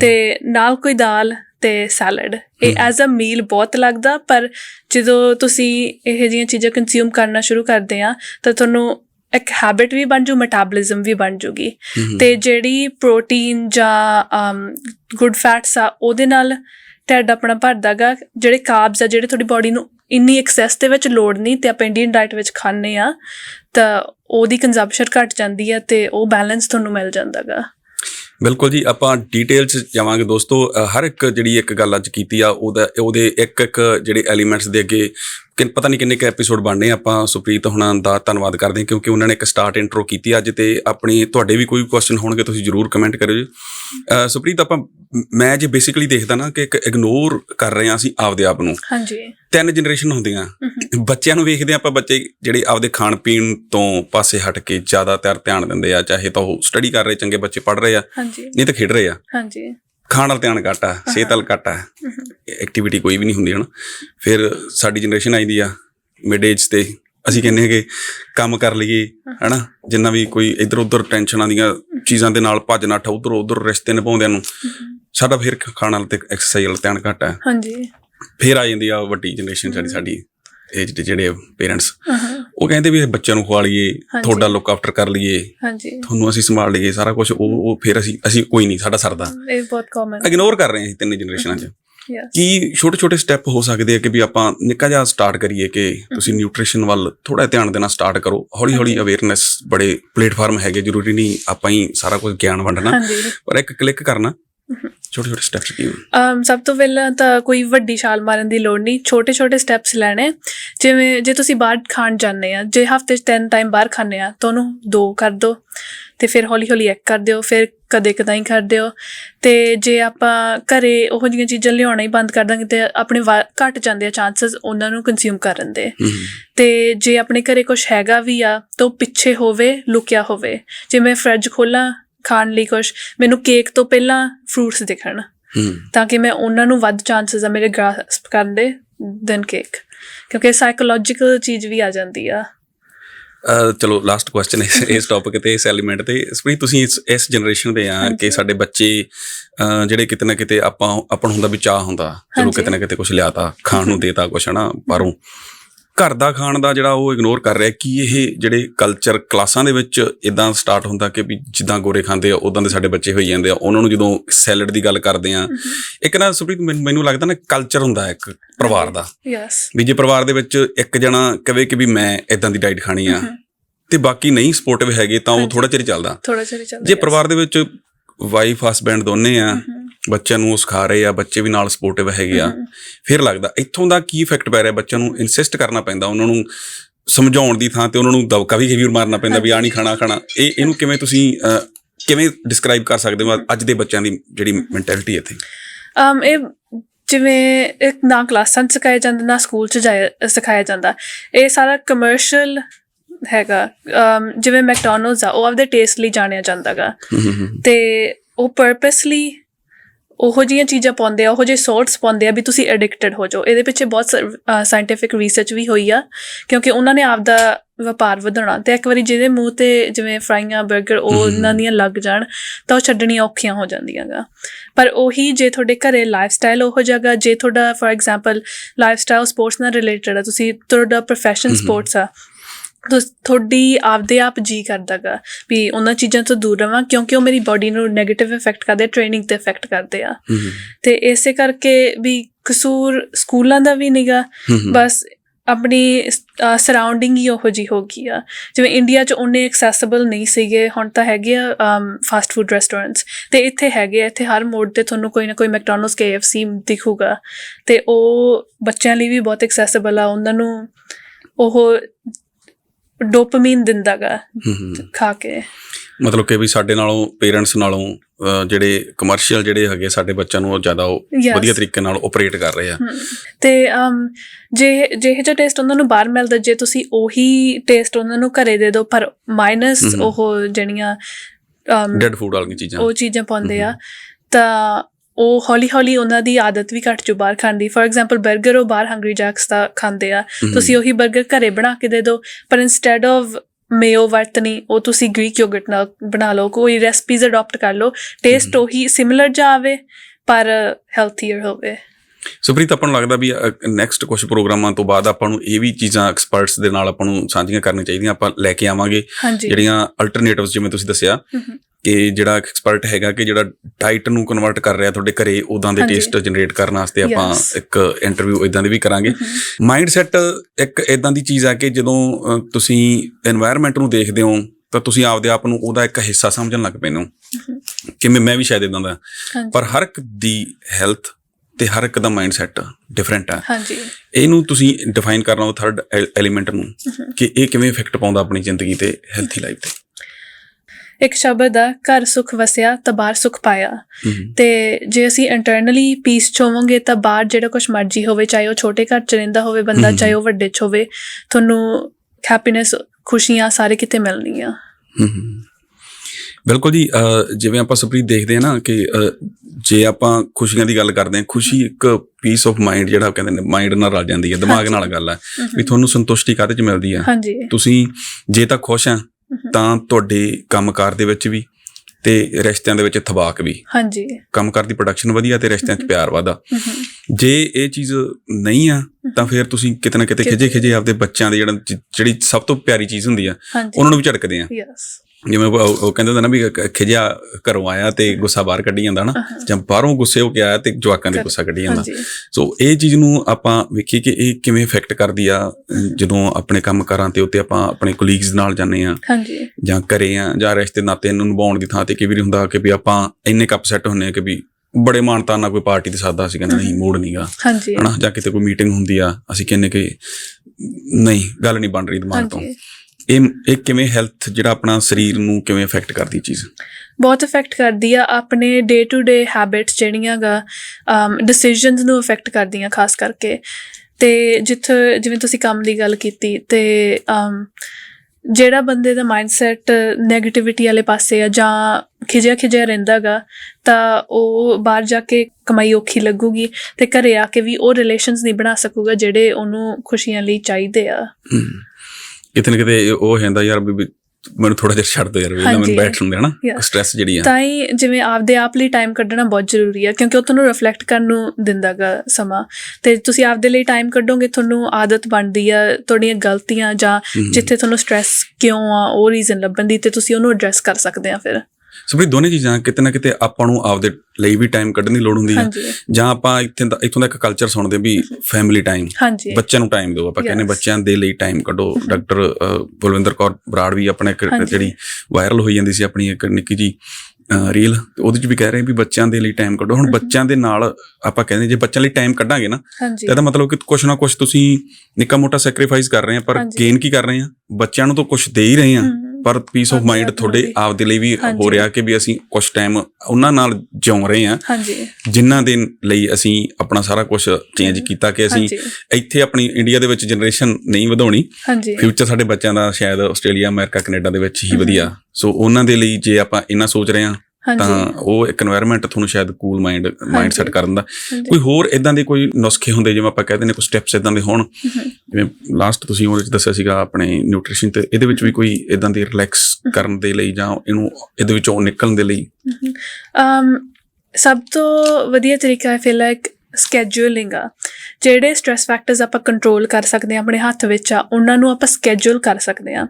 ਤੇ ਨਾਲ ਕੋਈ ਦਾਲ ਤੇ ਸੈਲਡ ਇਹ ਐਜ਼ ਅ ਮੀਲ ਬਹੁਤ ਲੱਗਦਾ ਪਰ ਜਦੋਂ ਤੁਸੀਂ ਇਹ ਜਿਹੀਆਂ ਚੀਜ਼ਾਂ ਕੰਜ਼ਿਊਮ ਕਰਨਾ ਸ਼ੁਰੂ ਕਰਦੇ ਆ ਤਾਂ ਤੁਹਾਨੂੰ ਇੱਕ ਹੈਬਿਟ ਵੀ ਬਣ ਜੂ ਮੈਟਾਬੋਲਿਜ਼ਮ ਵੀ ਬਣ ਜੂਗੀ। ਤੇ ਜਿਹੜੀ ਪ੍ਰੋਟੀਨ ਜਾਂ ਗੁੱਡ ਫੈਟਸ ਆ ਉਹਦੇ ਨਾਲ ਢਿੱਡ ਆਪਣਾ ਭਰਦਾਗਾ। ਜਿਹੜੇ ਕਾਰਬਸ ਆ ਜਿਹੜੇ ਤੁਹਾਡੀ ਬਾਡੀ ਨੂੰ ਇੰਨੀ ਐਕਸੈਸ ਦੇ ਵਿੱਚ ਲੋੜ ਨਹੀਂ ਤੇ ਆਪਾਂ ਇੰਡੀਅਨ ਡਾਈਟ ਵਿੱਚ ਖਾਂਦੇ ਆ ਤਾਂ ਉਹਦੀ ਕੰਜ਼ੰਪਸ਼ਨ ਘਟ ਜਾਂਦੀ ਹੈ ਤੇ ਉਹ ਬੈਲੈਂਸ ਤੁਹਾਨੂੰ ਮਿਲ ਜਾਂਦਾਗਾ। ਬਿਲਕੁਲ ਜੀ, ਆਪਾਂ ਡਿਟੇਲ ਚ ਜਾਵਾਂਗੇ ਦੋਸਤੋ। ਹਰ ਇੱਕ ਜਿਹੜੀ ਇੱਕ ਗੱਲ ਅੱਜ ਕੀਤੀ ਆ, ਉਹਦਾ ਉਹਦੇ ਇੱਕ ਇੱਕ ਜਿਹੜੇ ਐਲੀਮੈਂਟਸ ਦੇ ਅੱਗੇ ਕਿ ਪਤਾ ਨਹੀਂ ਕਿੰਨੇ ਕ ਐਪੀਸੋਡ ਬਣਨੇ। ਆਪਾਂ ਸੁਪ੍ਰੀਤ ਹੁਣਾਂ ਦਾ ਧੰਨਵਾਦ ਕਰਦੇ ਹਾਂ ਕਿਉਂਕਿ ਉਹਨਾਂ ਨੇ ਇੱਕ ਸਟਾਰਟ ਇੰਟਰੋ ਕੀਤੀ ਅੱਜ ਤੇ ਆਪਣੀ ਤੁਹਾਡੇ ਵੀ ਕੋਈ ਕੁਐਸਚਨ ਹੋਣਗੇ ਤੁਸੀਂ ਜਰੂਰ ਕਮੈਂਟ ਕਰਿਓ ਜੀ। ਸੁਪ੍ਰੀਤ ਆਪਾਂ ਮੈਂ ਜੇ ਬੇਸਿਕਲੀ ਦੇਖਦਾ ਨਾ ਕਿ ਇੱਕ ਇਗਨੋਰ ਕਰ ਰਹੇ ਹਾਂ ਅਸੀਂ ਆਪਦੇ ਆਪ ਨੂੰ। ਹਾਂਜੀ। ਤਿੰਨ ਜਨਰੇਸ਼ਨ ਹੁੰਦੀਆਂ। ਬੱਚਿਆਂ ਨੂੰ ਵੇਖਦੇ ਆਪਾਂ ਬੱਚੇ ਜਿਹੜੇ ਆਪਦੇ ਖਾਣ ਪੀਣ ਤੋਂ ਪਾਸੇ ਹਟ ਕੇ ਜ਼ਿਆਦਾਤਰ ਧਿਆਨ ਦਿੰਦੇ ਆ ਚਾਹੇ ਤਾਂ ਉਹ ਸਟੱਡੀ ਕਰ ਰਹੇ ਚੰਗੇ ਬੱਚੇ ਪੜ੍ਹ ਰਹੇ ਆ ਹਾਂਜੀ। ਨਹੀਂ ਤਾਂ ਖੇਡ ਰਹੇ ਆ। ਹਾਂਜੀ। ਖਾਣ ਵੱਲ ਧਿਆਨ ਘੱਟ ਆ ਸਿਹਤ ਵੱਲ ਘੱਟ ਆ। ਐਕਟੀਵਿਟੀ ਕੋਈ ਵੀ ਨਹੀਂ ਹੁੰਦੀ ਹਨ। ਫਿਰ ਸਾਡੀ ਜਨਰੇਸ਼ਨ ਆਈਦੀ ਆ ਮਿਡ ਏਜ ਤੇ ਅਸੀਂ ਕਹਿੰਦੇ ਹਾਂ ਕਿ ਕੰਮ ਕਰ ਲਈਏ ਹਨਾ। ਜਿੰਨਾ ਵੀ ਕੋਈ ਇੱਧਰ ਉੱਧਰ ਟੈਨਸ਼ਨਾਂ ਦੀਆਂ ਚੀਜ਼ਾਂ ਦੇ ਨਾਲ ਭੱਜ ਨੱਠ ਉੱਧਰ ਉੱਧਰ ਰਿਸ਼ਤੇ ਨਿਭਾਉਂਦਿਆਂ ਨੂੰ ਸਾਡਾ ਫਿਰ ਖਾਣ ਵਾਲ ਤੇ ਐਕਸਰਸਾਈਜ਼ ਵੱਲ ਧਿਆਨ ਘੱਟ ਆ। ਹਾਂਜੀ। ਫਿਰ ਆ ਜਾਂਦੀ ਆ ਵੱਡੀ ਜਨਰੇਸ਼ਨ ਸਾਡੀ ਸਾਡੀ ਏਜ ਦੇ ਜਿਹੜੇ ਪੇਰੈਂਟਸ ਉਹ ਕਹਿੰਦੇ ਵੀ ਇਹ ਬੱਚਿਆਂ ਨੂੰ ਖਵਾ ਲਈਏ। ਤੁਹਾਡਾ ਲੁੱਕ ਆਫਟਰ ਕਰ ਲਈਏ। ਹਾਂਜੀ। ਤੁਹਾਨੂੰ ਅਸੀਂ ਸੰਭਾਲ ਲਈਏ ਸਾਰਾ ਕੁਝ ਉਹ ਉਹ ਫਿਰ ਅਸੀਂ ਅਸੀਂ ਕੋਈ ਨਹੀਂ ਸਾਡਾ ਸਰਦਾ। ਇਹ ਬਹੁਤ ਕਾਮਨ ਇਗਨੋਰ ਕਰ ਰਹੇ ਹਾਂ ਤਿੰਨ ਜਨਰੇਸ਼ਨਾਂ 'ਚ। ਕੀ ਛੋਟੇ ਛੋਟੇ ਸਟੈਪ ਹੋ ਸਕਦੇ ਆ ਕਿ ਵੀ ਆਪਾਂ ਨਿੱਕਾ ਜਿਹਾ ਸਟਾਰਟ ਕਰੀਏ ਕਿ ਤੁਸੀਂ ਨਿਊਟ੍ਰੀਸ਼ਨ ਵੱਲ ਥੋੜਾ ਧਿਆਨ ਦੇਣਾ ਸਟਾਰਟ ਕਰੋ। ਹੌਲੀ ਹੌਲੀ ਅਵੇਅਰਨੈਸ ਬੜੇ ਪਲੇਟਫਾਰਮ ਹੈਗੇ ਜ਼ਰੂਰੀ ਨਹੀਂ ਆਪਾਂ ਹੀ ਸਾਰਾ ਕੁਝ ਗਿਆਨ ਵੰਡਣਾ। ਪਰ ਇੱਕ ਕਲਿੱਕ ਕਰਨਾ ਛੋਟੇ ਛੋਟੇ ਸਟੈਪਸ ਕੀ ਅਮ ਸਭ ਤੋਂ ਪਹਿਲਾਂ ਤਾਂ ਕੋਈ ਵੱਡੀ ਛਾਲ ਮਾਰਨ ਦੀ ਲੋੜ ਨਹੀਂ। ਛੋਟੇ ਛੋਟੇ ਸਟੈਪਸ ਲੈਣੇ। ਜਿਵੇਂ ਜੇ ਤੁਸੀਂ ਬਾਹਰ ਖਾਣ ਜਾਂਦੇ ਆ ਜੇ ਹਫ਼ਤੇ 'ਚ ਤਿੰਨ ਟਾਈਮ ਬਾਹਰ ਖਾਂਦੇ ਆ ਤਾਂ ਉਹਨੂੰ ਦੋ ਕਰ ਦਿਓ ਤੇ ਫਿਰ ਹੌਲੀ ਹੌਲੀ ਇੱਕ ਕਰ ਦਿਓ ਫਿਰ ਕਦੇ ਕਦਾਈ ਕਰ ਦਿਓ। ਤੇ ਜੇ ਆਪਾਂ ਘਰੇ ਉਹੋ ਜਿਹੀਆਂ ਚੀਜ਼ਾਂ ਲਿਆਉਣਾ ਹੀ ਬੰਦ ਕਰ ਦਾਂਗੇ ਤੇ ਆਪਣੇ ਘਟ ਜਾਂਦੇ ਆ ਚਾਂਸਸ ਉਹਨਾਂ ਨੂੰ ਕੰਜ਼ਿਊਮ ਕਰਨ ਦੇ ਤੇ ਜੇ ਆਪਣੇ ਘਰੇ ਕੁਝ ਹੈਗਾ ਵੀ ਆ ਤਾਂ ਪਿੱਛੇ ਹੋਵੇ ਲੁਕਿਆ ਹੋਵੇ। ਜੇ ਮੈਂ ਫ੍ਰਿਜ ਖੋਲਾਂ ਖਾਣ ਲਈ ਕੁਝ ਮੈਨੂੰ ਕੇਕ ਤੋਂ ਪਹਿਲਾਂ ਫਰੂਟਸ ਦਿਖਣ। ਤਾਂ ਕਿ ਮੈਂ ਉਹਨਾਂ ਨੂੰ ਵੱਧ ਚਾਂਸਸ ਆ ਮੇਰੇ ਗ੍ਰਾਸਪ ਕਰਨ ਦੇ ਦੈਨ ਕੇਕ। ਕਿਉਂਕਿ ਸਾਈਕੋਲੋਜੀਕਲ ਚੀਜ਼ ਵੀ ਆ ਜਾਂਦੀ ਆ। ਚਲੋ ਲਾਸਟ ਕੁਐਸਚਨ ਇਸ ਇਸ ਟੌਪਿਕ ਤੇ ਇਸ ਐਲੀਮੈਂਟ ਤੇ। ਸਪਰੀ ਤੁਸੀਂ ਇਸ ਇਸ ਜਨਰੇਸ਼ਨ ਦੇ ਆ ਕਿ ਸਾਡੇ ਬੱਚੇ ਜਿਹੜੇ ਕਿਤੇ ਨਾ ਕਿਤੇ ਆਪਾਂ ਆਪਾਂ ਨੂੰ ਹੁੰਦਾ ਵੀ ਚਾਹ ਹੁੰਦਾ। ਚਲੋ। ਕਿਤੇ ਨਾ ਕਿਤੇ ਕੁਝ ਲਿਆਤਾ ਖਾਣ ਨੂੰ ਦੇਤਾ ਕੁਛ ਹਨਾ ਬਾਹਰੋਂ। ਘਰ ਦਾ ਖਾਣ ਦਾ ਜਿਹੜਾ ਉਹ ਇਗਨੋਰ ਕਰ ਰਿਹਾ ਕੀ ਇਹ ਜਿਹੜੇ ਕਲਚਰ ਕਲਾਸਾਂ ਦੇ ਵਿੱਚ ਇਦਾਂ ਸਟਾਰਟ ਹੁੰਦਾ ਕਿ ਵੀ ਜਿੱਦਾਂ ਗੋਰੇ ਖਾਂਦੇ ਆ ਉਦਾਂ ਦੇ ਸਾਡੇ ਬੱਚੇ ਹੋਈ ਜਾਂਦੇ ਆ ਉਹਨਾਂ ਨੂੰ ਜਦੋਂ ਸੈਲਡ ਦੀ ਗੱਲ ਕਰਦੇ ਆ ਇੱਕ ਨਾ ਸੁਪਰੀਤ ਮੈਨੂੰ ਲੱਗਦਾ ਨਾ ਕਲਚਰ ਹੁੰਦਾ ਇੱਕ ਪਰਿਵਾਰ ਦਾ। ਯੈਸ ਵੀ ਜੇ ਪਰਿਵਾਰ ਦੇ ਵਿੱਚ ਇੱਕ ਜਣਾ ਕਵੇ ਕਿ ਵੀ ਮੈਂ ਇਦਾਂ ਦੀ ਡਾਈਟ ਖਾਣੀ ਆ ਤੇ ਬਾਕੀ ਨਹੀਂ ਸਪੋਰਟਿਵ ਹੈਗੇ ਤਾਂ ਉਹ। ਥੋੜਾ ਚਿਰ ਚੱਲਦਾ। ਥੋੜਾ ਜਿਹਾ ਚੱਲਦਾ ਜੇ ਪਰਿਵਾਰ ਦੇ ਵਿੱਚ ਵਾਈਫ ਹਸਬੈਂਡ ਦੋਨੇ ਆ ਬੱਚਿਆਂ ਨੂੰ ਉਹ ਸਿਖਾ ਰਹੇ ਆ ਬੱਚੇ ਵੀ ਨਾਲ ਸਪੋਰਟਿਵ ਹੈਗੇ ਆ। ਫਿਰ ਲੱਗਦਾ ਇੱਥੋਂ ਦਾ ਕੀ ਇਫੈਕਟ ਪੈ ਰਿਹਾ? ਬੱਚਿਆਂ ਨੂੰ ਇਨਸਿਸਟ ਕਰਨਾ ਪੈਂਦਾ ਉਹਨਾਂ ਨੂੰ ਸਮਝਾਉਣ ਦੀ ਥਾਂ ਤੇ ਉਹਨਾਂ ਨੂੰ ਦਬਕਾ ਵੀ ਕਈ ਮਾਰਨਾ ਪੈਂਦਾ ਵੀ ਆ ਨਹੀਂ ਖਾਣਾ ਖਾਣਾ। ਇਹ ਇਹਨੂੰ ਕਿਵੇਂ ਤੁਸੀਂ ਕਿਵੇਂ ਡਿਸਕ੍ਰਾਈਬ ਕਰ ਸਕਦੇ ਹੋ ਅੱਜ ਦੇ ਬੱਚਿਆਂ ਦੀ ਜਿਹੜੀ ਮੈਂਟੈਲਿਟੀ ਇੱਥੇ? um ਇਹ ਜਿਵੇਂ ਇੱਕ ਨਾ ਕਲਾਸਾਂ 'ਚ ਸਿਖਾਇਆ ਜਾਂਦਾ ਨਾ ਸਕੂਲ 'ਚ ਜਾਇਆ- ਸਿਖਾਇਆ ਜਾਂਦਾ। ਇਹ ਸਾਰਾ ਕਮਰਸ਼ੀਅਲ ਹੈਗਾ। ਜਿਵੇਂ ਮੈਕਡੋਨਲਡਸ ਆ ਉਹ ਆਪਦੇ ਟੇਸਟ ਲਈ ਜਾਣਿਆ ਜਾਂਦਾਗਾ। ਤੇ ਉਹ ਪਰਪਸਲੀ ਉਹੋ ਜਿਹੀਆਂ ਚੀਜ਼ਾਂ ਪਾਉਂਦੇ ਆ ਉਹੋ ਜਿਹੇ ਸੌਲਟਸ ਪਾਉਂਦੇ ਆ ਵੀ ਤੁਸੀਂ ਐਡਿਕਟਡ ਹੋ ਜਾਓ ਇਹਦੇ ਪਿੱਛੇ ਬਹੁਤ ਸਾਇੰਟੀਫਿਕ ਰਿਸਰਚ ਵੀ ਹੋਈ ਆ ਕਿਉਂਕਿ ਉਹਨਾਂ ਨੇ ਆਪਦਾ ਵਪਾਰ ਵਧਾਉਣਾ ਤੇ ਇੱਕ ਵਾਰੀ ਜਿਹਦੇ ਮੂੰਹ ਤੇ ਜਿਵੇਂ ਫਰਾਈਆਂ 버ਗਰ। ਉਹਨਾਂ ਦੀਆਂ ਲੱਗ ਜਾਣ ਤਾਂ ਉਹ ਛੱਡਣੀਆਂ ਔਖੀਆਂ ਹੋ ਜਾਂਦੀਆਂ ਪਰ ਉਹੀ ਜੇ ਤੁਹਾਡੇ ਘਰੇ ਲਾਈਫਸਟਾਈਲ ਉਹੋ ਜਗਾ ਜੇ ਤੁਹਾਡਾ ਫੋਰ ਐਗਜ਼ਾਮਪਲ ਲਾਈਫਸਟਾਈਲ ਸਪੋਰਟਸ ਨਾਲ ਰਿਲੇਟਡ ਆ ਤੁਸੀਂ ਤੁਹਾਡਾ ਪ੍ਰੋਫੈਸ਼ਨ। ਸਪੋਰਟਸ ਆ ਤੁਹਾਡੀ ਆਪਦੇ ਆਪ ਜੀ ਕਰਦਾਗਾ ਵੀ ਉਹਨਾਂ ਚੀਜ਼ਾਂ ਤੋਂ ਦੂਰ ਰਵਾਂ ਕਿਉਂਕਿ ਉਹ ਮੇਰੀ ਬਾਡੀ ਨੂੰ 네ਗੇਟਿਵ ਇਫੈਕਟ ਕਰਦੇ ਟ੍ਰੇਨਿੰਗ ਤੇ ਇਫੈਕਟ ਕਰਦੇ ਆ। ਤੇ ਇਸੇ ਕਰਕੇ ਵੀ ਕਸੂਰ ਸਕੂਲਾਂ ਦਾ ਵੀ ਨਿਗਾ। ਬਸ ਆਪਣੀ ਸਰਾਊਂਡਿੰਗ ਹੀ ਉਹੋ ਜੀ ਹੋ ਗਈ ਆ। ਜਿਵੇਂ ਇੰਡੀਆ 'ਚ ਉਹਨੇ ਐਕਸੈਸਿਬਲ ਨਹੀਂ ਸੀਗੇ ਹੁਣ ਤਾਂ ਹੈਗੇ ਆ ਫਾਸਟ ਫੂਡ ਰੈਸਟੋਰੈਂਟਸ ਤੇ ਇੱਥੇ ਹੈਗੇ ਆ ਇੱਥੇ ਹਰ ਮੋੜ ਤੇ ਤੁਹਾਨੂੰ ਕੋਈ ਨਾ ਕੋਈ ਮੈਕਡੋਨਲਡਸ KFC ਦਿਖੂਗਾ। ਤੇ ਉਹ ਬੱਚਿਆਂ ਲਈ ਵੀ ਬਹੁਤ ਐਕਸੈਸਿਬਲ ਆ। ਉਹਨਾਂ ਨੂੰ ਉਹ ਡੋਪਾਮੀਨ ਦਿੰਦਾਗਾ ਖਾ ਕੇ। ਮਤਲਬ ਕਿ ਵੀ ਸਾਡੇ ਨਾਲੋਂ ਪੇਰੈਂਟਸ ਨਾਲੋਂ ਜਿਹੜੇ ਕਮਰਸ਼ੀਅਲ ਜਿਹੜੇ ਹੈਗੇ ਸਾਡੇ ਬੱਚਿਆਂ ਨੂੰ ਉਹ ਜ਼ਿਆਦਾ. ਵਧੀਆ ਤਰੀਕੇ ਨਾਲ ਆਪਰੇਟ ਕਰ ਰਹੇ ਆ। ਤੇ ਜੇ ਜੇ ਜਿਹਾ ਟੇਸਟ ਉਹਨਾਂ ਨੂੰ ਬਾਹਰ ਮਿਲਦਾ ਜੇ ਤੁਸੀਂ ਉਹੀ ਟੇਸਟ ਉਹਨਾਂ ਨੂੰ ਘਰੇ ਦੇ ਦਿਓ ਪਰ ਮਾਈਨਸ। ਉਹ ਜਿਹੜੀਆਂ ਡੈਡ ਫੂਡ ਵਾਲੀਆਂ ਚੀਜ਼ਾਂ। ਉਹ ਚੀਜ਼ਾਂ ਪਾਉਂਦੇ ਆ ਤਾਂ ਉਹ ਹੌਲੀ ਹੌਲੀ ਉਹਨਾਂ ਦੀ ਆਦਤ ਵੀ ਘਟ ਜੂ ਬਾਹਰ ਖਾਣ ਦੀ ਫੋਰ ਐਗਜ਼ਾਮਪਲ 버ਗਰ ਉਹ ਬਾਹਰ ਹੰਗਰੀ ਜੈਕਸ ਦਾ ਖਾਂਦੇ ਆ। ਤੁਸੀਂ ਉਹੀ 버ਗਰ ਘਰੇ ਬਣਾ ਕੇ ਦੇ ਦਿਓ ਪਰ ਇਨਸਟੈਡ ਆਫ ਮੇਓ ਵਰਤਨੀ ਉਹ ਤੁਸੀਂ ਗ੍ਰੀਕ ਯੋਗਰਟ ਨਾਲ ਬਣਾ ਲਓ ਕੋਈ ਰੈਸਪੀਜ਼ ਅਡਾਪਟ ਕਰ ਲਓ। ਟੇਸਟ ਉਹੀ ਸਿਮਿਲਰ ਜਾ ਆਵੇ ਪਰ ਹੈਲਥੀਅਰ ਹੋਵੇ। ਸੋ ਪ੍ਰੀਤ ਆਪਾਂ ਨੂੰ ਲੱਗਦਾ ਵੀ ਨੈਕਸਟ ਕੁਝ ਪ੍ਰੋਗਰਾਮਾਂ ਤੋਂ ਬਾਅਦ ਆਪਾਂ ਨੂੰ ਇਹ ਵੀ ਚੀਜ਼ਾਂ ਐਕਸਪਰਟਸ ਦੇ ਨਾਲ ਆਪਾਂ ਨੂੰ ਸਾਂਝੀਆਂ ਕਰਨੀਆਂ ਚਾਹੀਦੀਆਂ ਆਪਾਂ ਲੈ ਕੇ ਆਵਾਂਗੇ। ਜਿਹੜੀਆਂ ਅਲਟਰਨੇਟਿਵਸ ਜਿਵੇਂ ਤੁਸੀਂ ਦੱਸਿਆ ਕਿ ਜਿਹੜਾ ਐਕਸਪਰਟ ਹੈਗਾ ਕਿ ਜਿਹੜਾ ਡਾਈਟ ਨੂੰ ਕਨਵਰਟ ਕਰ ਰਿਹਾ ਤੁਹਾਡੇ ਘਰੇ ਉਦਾਂ ਦੇ ਟੇਸਟ ਜਨਰੇਟ ਕਰਨ ਵਾਸਤੇ ਆਪਾਂ ਇੱਕ ਇੰਟਰਵਿਊ ਇਦਾਂ ਦੇ ਵੀ ਕਰਾਂਗੇ। ਮਾਈਂਡ ਸੈਟ ਇੱਕ ਇਦਾਂ ਦੀ ਚੀਜ਼ ਆ ਕਿ ਜਦੋਂ ਤੁਸੀਂ এনवायरमेंट ਨੂੰ ਦੇਖਦੇ ਹੋ ਤਾਂ ਤੁਸੀਂ ਆਪਦੇ ਆਪ ਨੂੰ ਉਹਦਾ ਇੱਕ ਹਿੱਸਾ ਸਮਝਣ ਲੱਗ ਪੈਂਦੇ ਹੋ। ਕਿ ਮੈਂ ਵੀ ਸ਼ਾਇਦ ਇਦਾਂ ਦਾ। ਪਰ ਹਰ ਇੱਕ ਦੀ ਹੈਲਥ ਤੇ ਹਰ ਇੱਕ ਦਾ ਮਾਈਂਡ ਸੈਟ ਡਿਫਰੈਂਟ ਹੈ ਹਾਂਜੀ। ਇਹਨੂੰ ਤੁਸੀਂ ਡਿਫਾਈਨ ਕਰਨਾ ਉਹ ਥਰਡ ਐਲੀਮੈਂਟ ਨੂੰ ਕਿ ਇਹ ਕਿਵੇਂ ਇਫੈਕਟ ਪਾਉਂਦਾ ਆਪਣੀ ਜ਼ਿੰਦਗੀ ਤੇ ਹੈਲਥੀ ਲਾਈਫ ਤੇ। ਇੱਕ ਸ਼ਬਦ ਆ ਘਰ ਸੁਖ ਵਸਿਆ ਤਾਂ ਬਾਹਰ ਸੁਖ ਪਾਇਆ। ਤੇ ਜੇ ਅਸੀਂ ਇੰਟਰਨਲੀ ਪੀਸ ਚ ਹੋਵਾਂਗੇ ਤਾਂ ਬਾਹਰ ਜਿਹੜਾ ਕੁਝ ਮਰਜ਼ੀ ਹੋਵੇ ਚਾਹੇ ਉਹ ਛੋਟੇ ਘਰ ਚ ਰਹਿੰਦਾ ਹੋਵੇ ਬੰਦਾ। ਚਾਹੇ ਉਹ ਵੱਡੇ ਚ ਹੋਵੇ ਤੁਹਾਨੂੰ ਹੈਪੀਨੈਸ ਖੁਸ਼ੀਆਂ ਸਾਰੇ ਕਿਤੇ ਹਮ। ਬਿਲਕੁਲ ਜੀ ਜਿਵੇਂ ਆਪਾਂ ਸੁਪਰੀਤ ਦੇਖਦੇ ਹਾਂ ਨਾ ਕਿ ਜੇ ਆਪਾਂ ਖੁਸ਼ੀਆਂ ਦੀ ਗੱਲ ਕਰਦੇ ਹਾਂ ਖੁਸ਼ੀ ਇੱਕ ਪੀਸ ਆਫ ਮਾਈਂਡ ਜਿਹੜਾ ਕਹਿੰਦੇ ਨੇ ਮਾਈਂਡ ਨਾਲ ਰਲ ਜਾਂਦੀ ਹੈ ਦਿਮਾਗ। ਨਾਲ ਗੱਲ ਹੈ ਵੀ ਤੁਹਾਨੂੰ ਸੰਤੁਸ਼ਟੀ ਕਾਹਦੇ ਚ ਮਿਲਦੀ ਹਾਂਜੀ। ਤੁਸੀਂ ਜੇ ਤਾਂ ਖੁਸ਼ ਆ ਤਾਂ ਤੁਹਾਡੇ ਕੰਮਕਾਰ ਦੇ ਵਿੱਚ ਵੀ ਤੇ ਰਿਸ਼ਤਿਆਂ ਦੇ ਵਿੱਚ ਥਵਾਕ ਵੀ। ਹਾਂਜੀ। ਕੰਮਕਾਰ ਦੀ ਪ੍ਰੋਡਕਸ਼ਨ ਵਧੀਆ ਤੇ ਰਿਸ਼ਤਿਆਂ 'ਚ ਪਿਆਰ ਵਧਾ। ਹਮ, ਜੇ ਇਹ ਚੀਜ਼ ਨਹੀਂ ਆ ਤਾਂ ਫਿਰ ਤੁਸੀਂ ਕਿਤੇ ਨਾ ਕਿਤੇ ਖਿਜੇ ਖਿਜੇ ਆਪਦੇ ਬੱਚਿਆਂ ਦੇ ਜਿਹੜਾ ਜਿਹੜੀ ਸਭ ਤੋਂ ਪਿਆਰੀ ਚੀਜ਼ ਹੁੰਦੀ ਆ ਉਹਨਾਂ ਨੂੰ ਵੀ ਝਟਕਦੇ ਆ। ਯੈਸ ਜਿਵੇਂ ਉਹ ਉਹ ਕਹਿੰਦੇ ਹੁੰਦੇ ਨਾ ਵੀ ਖਿਜਿਆ ਘਰੋਂ ਆਇਆ ਤੇ ਗੁੱਸਾ ਬਾਹਰ ਕੱਢੀ ਜਾਂਦਾ ਨਾ ਜਾਂ ਬਾਹਰੋਂ ਗੁੱਸੇ ਹੋ ਕੇ ਆਇਆ ਤੇ ਜਵਾਕਾਂ ਦੇ ਕਰ- ਗੁੱਸਾ ਕੱਢੀ ਜਾਂਦਾ। ਸੋ ਇਹ ਚੀਜ਼ ਨੂੰ ਆਪਾਂ ਵੇਖੀਏ ਕਿ ਇਹ ਕਿਵੇਂ ਇਫੈਕਟ ਕਰਦੀ ਆ ਜਦੋਂ ਆਪਣੇ ਕੰਮ ਕਾਰਾਂ ਤੇ ਉੱਤੇ ਆਪਾਂ ਆਪਣੇ ਕੋਲੀਗਸ ਨਾਲ ਜਾਂਦੇ ਆ। ਜਾਂ ਘਰੇ ਆ ਜਾਂ ਰਿਸ਼ਤੇ ਨਾਤੇ ਨੂੰ ਨਿਭਾਉਣ ਦੀ ਥਾਂ ਤੇ ਕਈ ਵਾਰੀ ਹੁੰਦਾ ਕਿ ਵੀ ਆਪਾਂ ਇੰਨੇ ਕੱਪ ਸੈੱਟ ਹੁੰਨੇ ਆ ਕਿ ਵੀ ਬੜੇ ਮਾਨਤਾ ਨਾਲ ਕੋਈ ਪਾਰਟੀ ਤੇ ਸਾਦਾ ਅਸੀਂ ਕਹਿੰਦੇ ਨਹੀਂ ਮੂਡ ਨਹੀਂਗਾ ਹਾਂਜੀ। ਹਨਾ ਜਾਂ ਕਿਤੇ ਕੋਈ ਮੀਟਿੰਗ ਹੁੰਦੀ ਆ ਅਸੀਂ ਕਹਿੰਨੇ ਕਿ ਨਹੀਂ ਗੱਲ ਨਹੀਂ ਬਣ ਰਹੀ ਦਿਮਾਗ ਤੋਂ। ਹਾਂਜੀ। ਇਹ ਇਹ ਕਿਵੇਂ ਹੈਲਥ ਜਿਹੜਾ ਆਪਣਾ ਸਰੀਰ ਨੂੰ ਕਿਵੇਂ ਅਫੈਕਟ ਕਰਦੀ ਚੀਜ਼? ਬਹੁਤ ਇਫੈਕਟ ਕਰਦੀ ਆ ਆਪਣੇ ਡੇ ਟੂ ਡੇ ਹੈਬਿਟਸ ਜਿਹੜੀਆਂ ਗਾ ਡਿਸੀਜਨਸ ਨੂੰ ਇਫੈਕਟ ਕਰਦੀਆਂ ਖਾਸ ਕਰਕੇ। ਤੇ ਜਿੱਥੇ ਜਿਵੇਂ ਤੁਸੀਂ ਕੰਮ ਦੀ ਗੱਲ ਕੀਤੀ ਤੇ ਜਿਹੜਾ ਬੰਦੇ ਦਾ ਮਾਈਂਡਸੈਟ 네ਗੇਟਿਵਿਟੀ ਵਾਲੇ ਪਾਸੇ ਆ ਜਾਂ ਖਿਜਿਆ ਖਿਜਿਆ ਰਹਿੰਦਾਗਾ ਤਾਂ ਉਹ ਬਾਹਰ ਜਾ ਕੇ ਕਮਾਈ ਔਖੀ ਲੱਗੂਗੀ ਤੇ ਘਰੇ ਆ ਕੇ ਵੀ ਉਹ ਰਿਲੇਸ਼ਨਸ ਨਹੀਂ ਬਣਾ ਸਕੂਗਾ ਜਿਹੜੇ ਉਹਨੂੰ ਖੁਸ਼ੀਆਂ ਲਈ ਚਾਹੀਦੇ ਆ। ਕਿਤੇ ਨਾ ਕਿਤੇ ਉਹ ਹੁੰਦਾ ਯਾਰ ਵੀ ਮੈਨੂੰ ਥੋੜਾ ਜਿਹਾ ਛੱਡ ਦੋ ਯਾਰ ਵੀ। ਮੈਨੂੰ ਬੈਠ ਹੁੰਦੇ ਹਨਾ. ਸਟ੍ਰੈਸ ਜਿਹੜੀ ਆ ਤਾਂ ਹੀ ਜਿਵੇਂ ਆਪਦੇ ਆਪ ਲਈ ਟਾਈਮ ਕੱਢਣਾ ਬਹੁਤ ਜ਼ਰੂਰੀ ਹੈ ਕਿਉਂਕਿ ਉਹ ਤੁਹਾਨੂੰ ਰਿਫਲੈਕਟ ਕਰਨ ਨੂੰ ਦਿੰਦਾਗਾ ਸਮਾਂ ਤੇ ਤੁਸੀਂ ਆਪਦੇ ਲਈ ਟਾਈਮ ਕੱਢੋਗੇ ਤੁਹਾਨੂੰ ਆਦਤ ਬਣਦੀ ਆ ਤੁਹਾਡੀਆਂ ਗਲਤੀਆਂ ਜਾਂ। ਜਿੱਥੇ ਤੁਹਾਨੂੰ ਸਟ्रेस ਕਿਉਂ ਆ ਉਹ ਰੀਜ਼ਨ ਲੱਭਣ ਦੀ ਤੇ ਤੁਸੀਂ ਉਹਨੂੰ ਐਡਰੈਸ ਕਰ ਸਕਦੇ ਆ ਫਿਰ ਸੋ ਵੀ ਦੋਨੇ ਚੀਜ਼ਾਂ ਕਿਤੇ ਨਾ ਕਿਤੇ ਆਪਾਂ ਨੂੰ ਆਪਦੇ ਲਈ ਵੀ ਟਾਈਮ ਕੱਢਣ ਦੀ ਲੋੜ ਹੁੰਦੀ ਹਾਂਜੀ। ਜਾਂ ਆਪਾਂ ਇੱਥੇ ਦਾ ਇੱਥੋਂ ਦਾ ਇੱਕ ਕਲਚਰ ਸੁਣਦੇ ਵੀ ਫੈਮਿਲੀ ਟਾਈਮ ਬੱਚਿਆਂ ਨੂੰ ਟਾਈਮ ਦਿਓ। ਆਪਾਂ ਕਹਿੰਦੇ. ਬੱਚਿਆਂ ਦੇ ਲਈ ਟਾਈਮ ਕੱਢੋ। ਡਾਕਟਰ ਬਲਵਿੰਦਰ ਕੌਰ ਬਰਾੜ ਵੀ ਆਪਣੇ। ਜਿਹੜੀ ਵਾਇਰਲ ਹੋਈ ਜਾਂਦੀ ਸੀ ਆਪਣੀ ਇੱਕ ਨਿੱਕੀ ਜੀ ਰੀਲ ਉਹਦੇ ਚ ਵੀ ਕਹਿ ਰਹੇ ਵੀ ਬੱਚਿਆਂ ਦੇ ਲਈ ਟਾਈਮ ਕੱਢੋ। ਹੁਣ ਬੱਚਿਆਂ ਦੇ ਨਾਲ ਆਪਾਂ ਕਹਿੰਦੇ ਜੇ ਬੱਚਿਆਂ ਲਈ ਟਾਈਮ ਕੱਢਾਂਗੇ ਨਾ ਤਾਂ ਇਹਦਾ ਮਤਲਬ ਕਿ ਕੁਛ ਨਾ ਕੁਛ ਤੁਸੀਂ ਨਿੱਕਾ ਮੋਟਾ ਸੈਕਰੀਫਾਈਸ ਕਰ ਰਹੇ ਆ ਪਰ। ਗੇਨ ਕੀ ਕਰ ਰਹੇ ਆ ਬੱਚਿਆਂ ਨੂੰ ਤਾਂ ਕੁਛ ਦੇ ਹੀ ਰਹੇ ਆ। ਪਰ ਪੀਸ ਆਫ ਮਾਈਂਡ ਤੁਹਾਡੇ। ਆਪ ਦੇ ਲਈ ਵੀ ਹੋ। ਰਿਹਾ ਕਿ ਵੀ ਅਸੀਂ ਕੁਛ ਟਾਈਮ ਉਹਨਾਂ ਨਾਲ ਜਿਉ ਰਹੇ ਹਾਂਜੀ ਜਿਨ੍ਹਾਂ ਦੇ ਲਈ ਅਸੀਂ ਆਪਣਾ ਸਾਰਾ ਕੁਝ ਚੇਂਜ। ਕੀਤਾ ਕਿ ਅਸੀਂ ਇੱਥੇ ਆਪਣੀ ਇੰਡੀਆ ਦੇ ਵਿੱਚ ਜਨਰੇਸ਼ਨ ਨਹੀਂ ਵਧਾਉਣੀ ਫਿਊਚਰ ਸਾਡੇ ਬੱਚਿਆਂ ਦਾ ਸ਼ਾਇਦ ਆਸਟ੍ਰੇਲੀਆ ਅਮਰੀਕਾ ਕੈਨੇਡਾ ਦੇ ਵਿੱਚ ਹੀ। ਵਧੀਆ ਸੋ ਉਹਨਾਂ ਦੇ ਲਈ ਜੇ ਆਪਾਂ ਇੰਨਾ ਸੋਚ ਰਹੇ ਹਾਂ ਤਾਂ ਉਹ ਇੱਕ এনवायरमेंट ਤੁਹਾਨੂੰ ਸ਼ਾਇਦ ਕੂਲ ਮਾਈਂਡ ਮਾਈਂਡ ਸੈਟ ਕਰਨ ਦਾ। ਕੋਈ ਹੋਰ ਇਦਾਂ ਦੇ ਕੋਈ ਨੁਸਖੇ ਹੁੰਦੇ ਜਿਵੇਂ ਆਪਾਂ ਕਹਿੰਦੇ ਨੇ ਕੋਈ ਸਟੈਪਸ ਇਦਾਂ ਦੇ ਹੋਣ? ਜਿਵੇਂ ਲਾਸਟ ਤੁਸੀਂ ਉਹਦੇ ਵਿੱਚ ਦੱਸਿਆ ਸੀਗਾ ਆਪਣੇ ਨਿਊਟ੍ਰੀਸ਼ਨ ਤੇ ਇਹਦੇ ਵਿੱਚ ਵੀ ਕੋਈ ਇਦਾਂ ਦੀ ਰਿਲੈਕਸ ਕਰਨ ਦੇ ਲਈ ਜਾਂ ਇਹਨੂੰ ਇਹਦੇ ਵਿੱਚੋਂ ਨਿਕਲਣ ਦੇ ਲਈ? ਅਮ ਸਭ ਤੋਂ ਵਧੀਆ ਤਰੀਕਾ ਹੈ ਫਿਰ ਇੱਕ ਸਕੇਜੂਲਿੰਗ ਆ। ਜਿਹੜੇ ਸਟ्रेस ਫੈਕਟਰਸ ਆਪਾਂ ਕੰਟਰੋਲ ਕਰ ਸਕਦੇ ਆ ਆਪਣੇ ਹੱਥ ਵਿੱਚ ਆ ਉਹਨਾਂ ਨੂੰ ਆਪਾਂ ਸਕੇਜੂਲ ਕਰ ਸਕਦੇ ਆ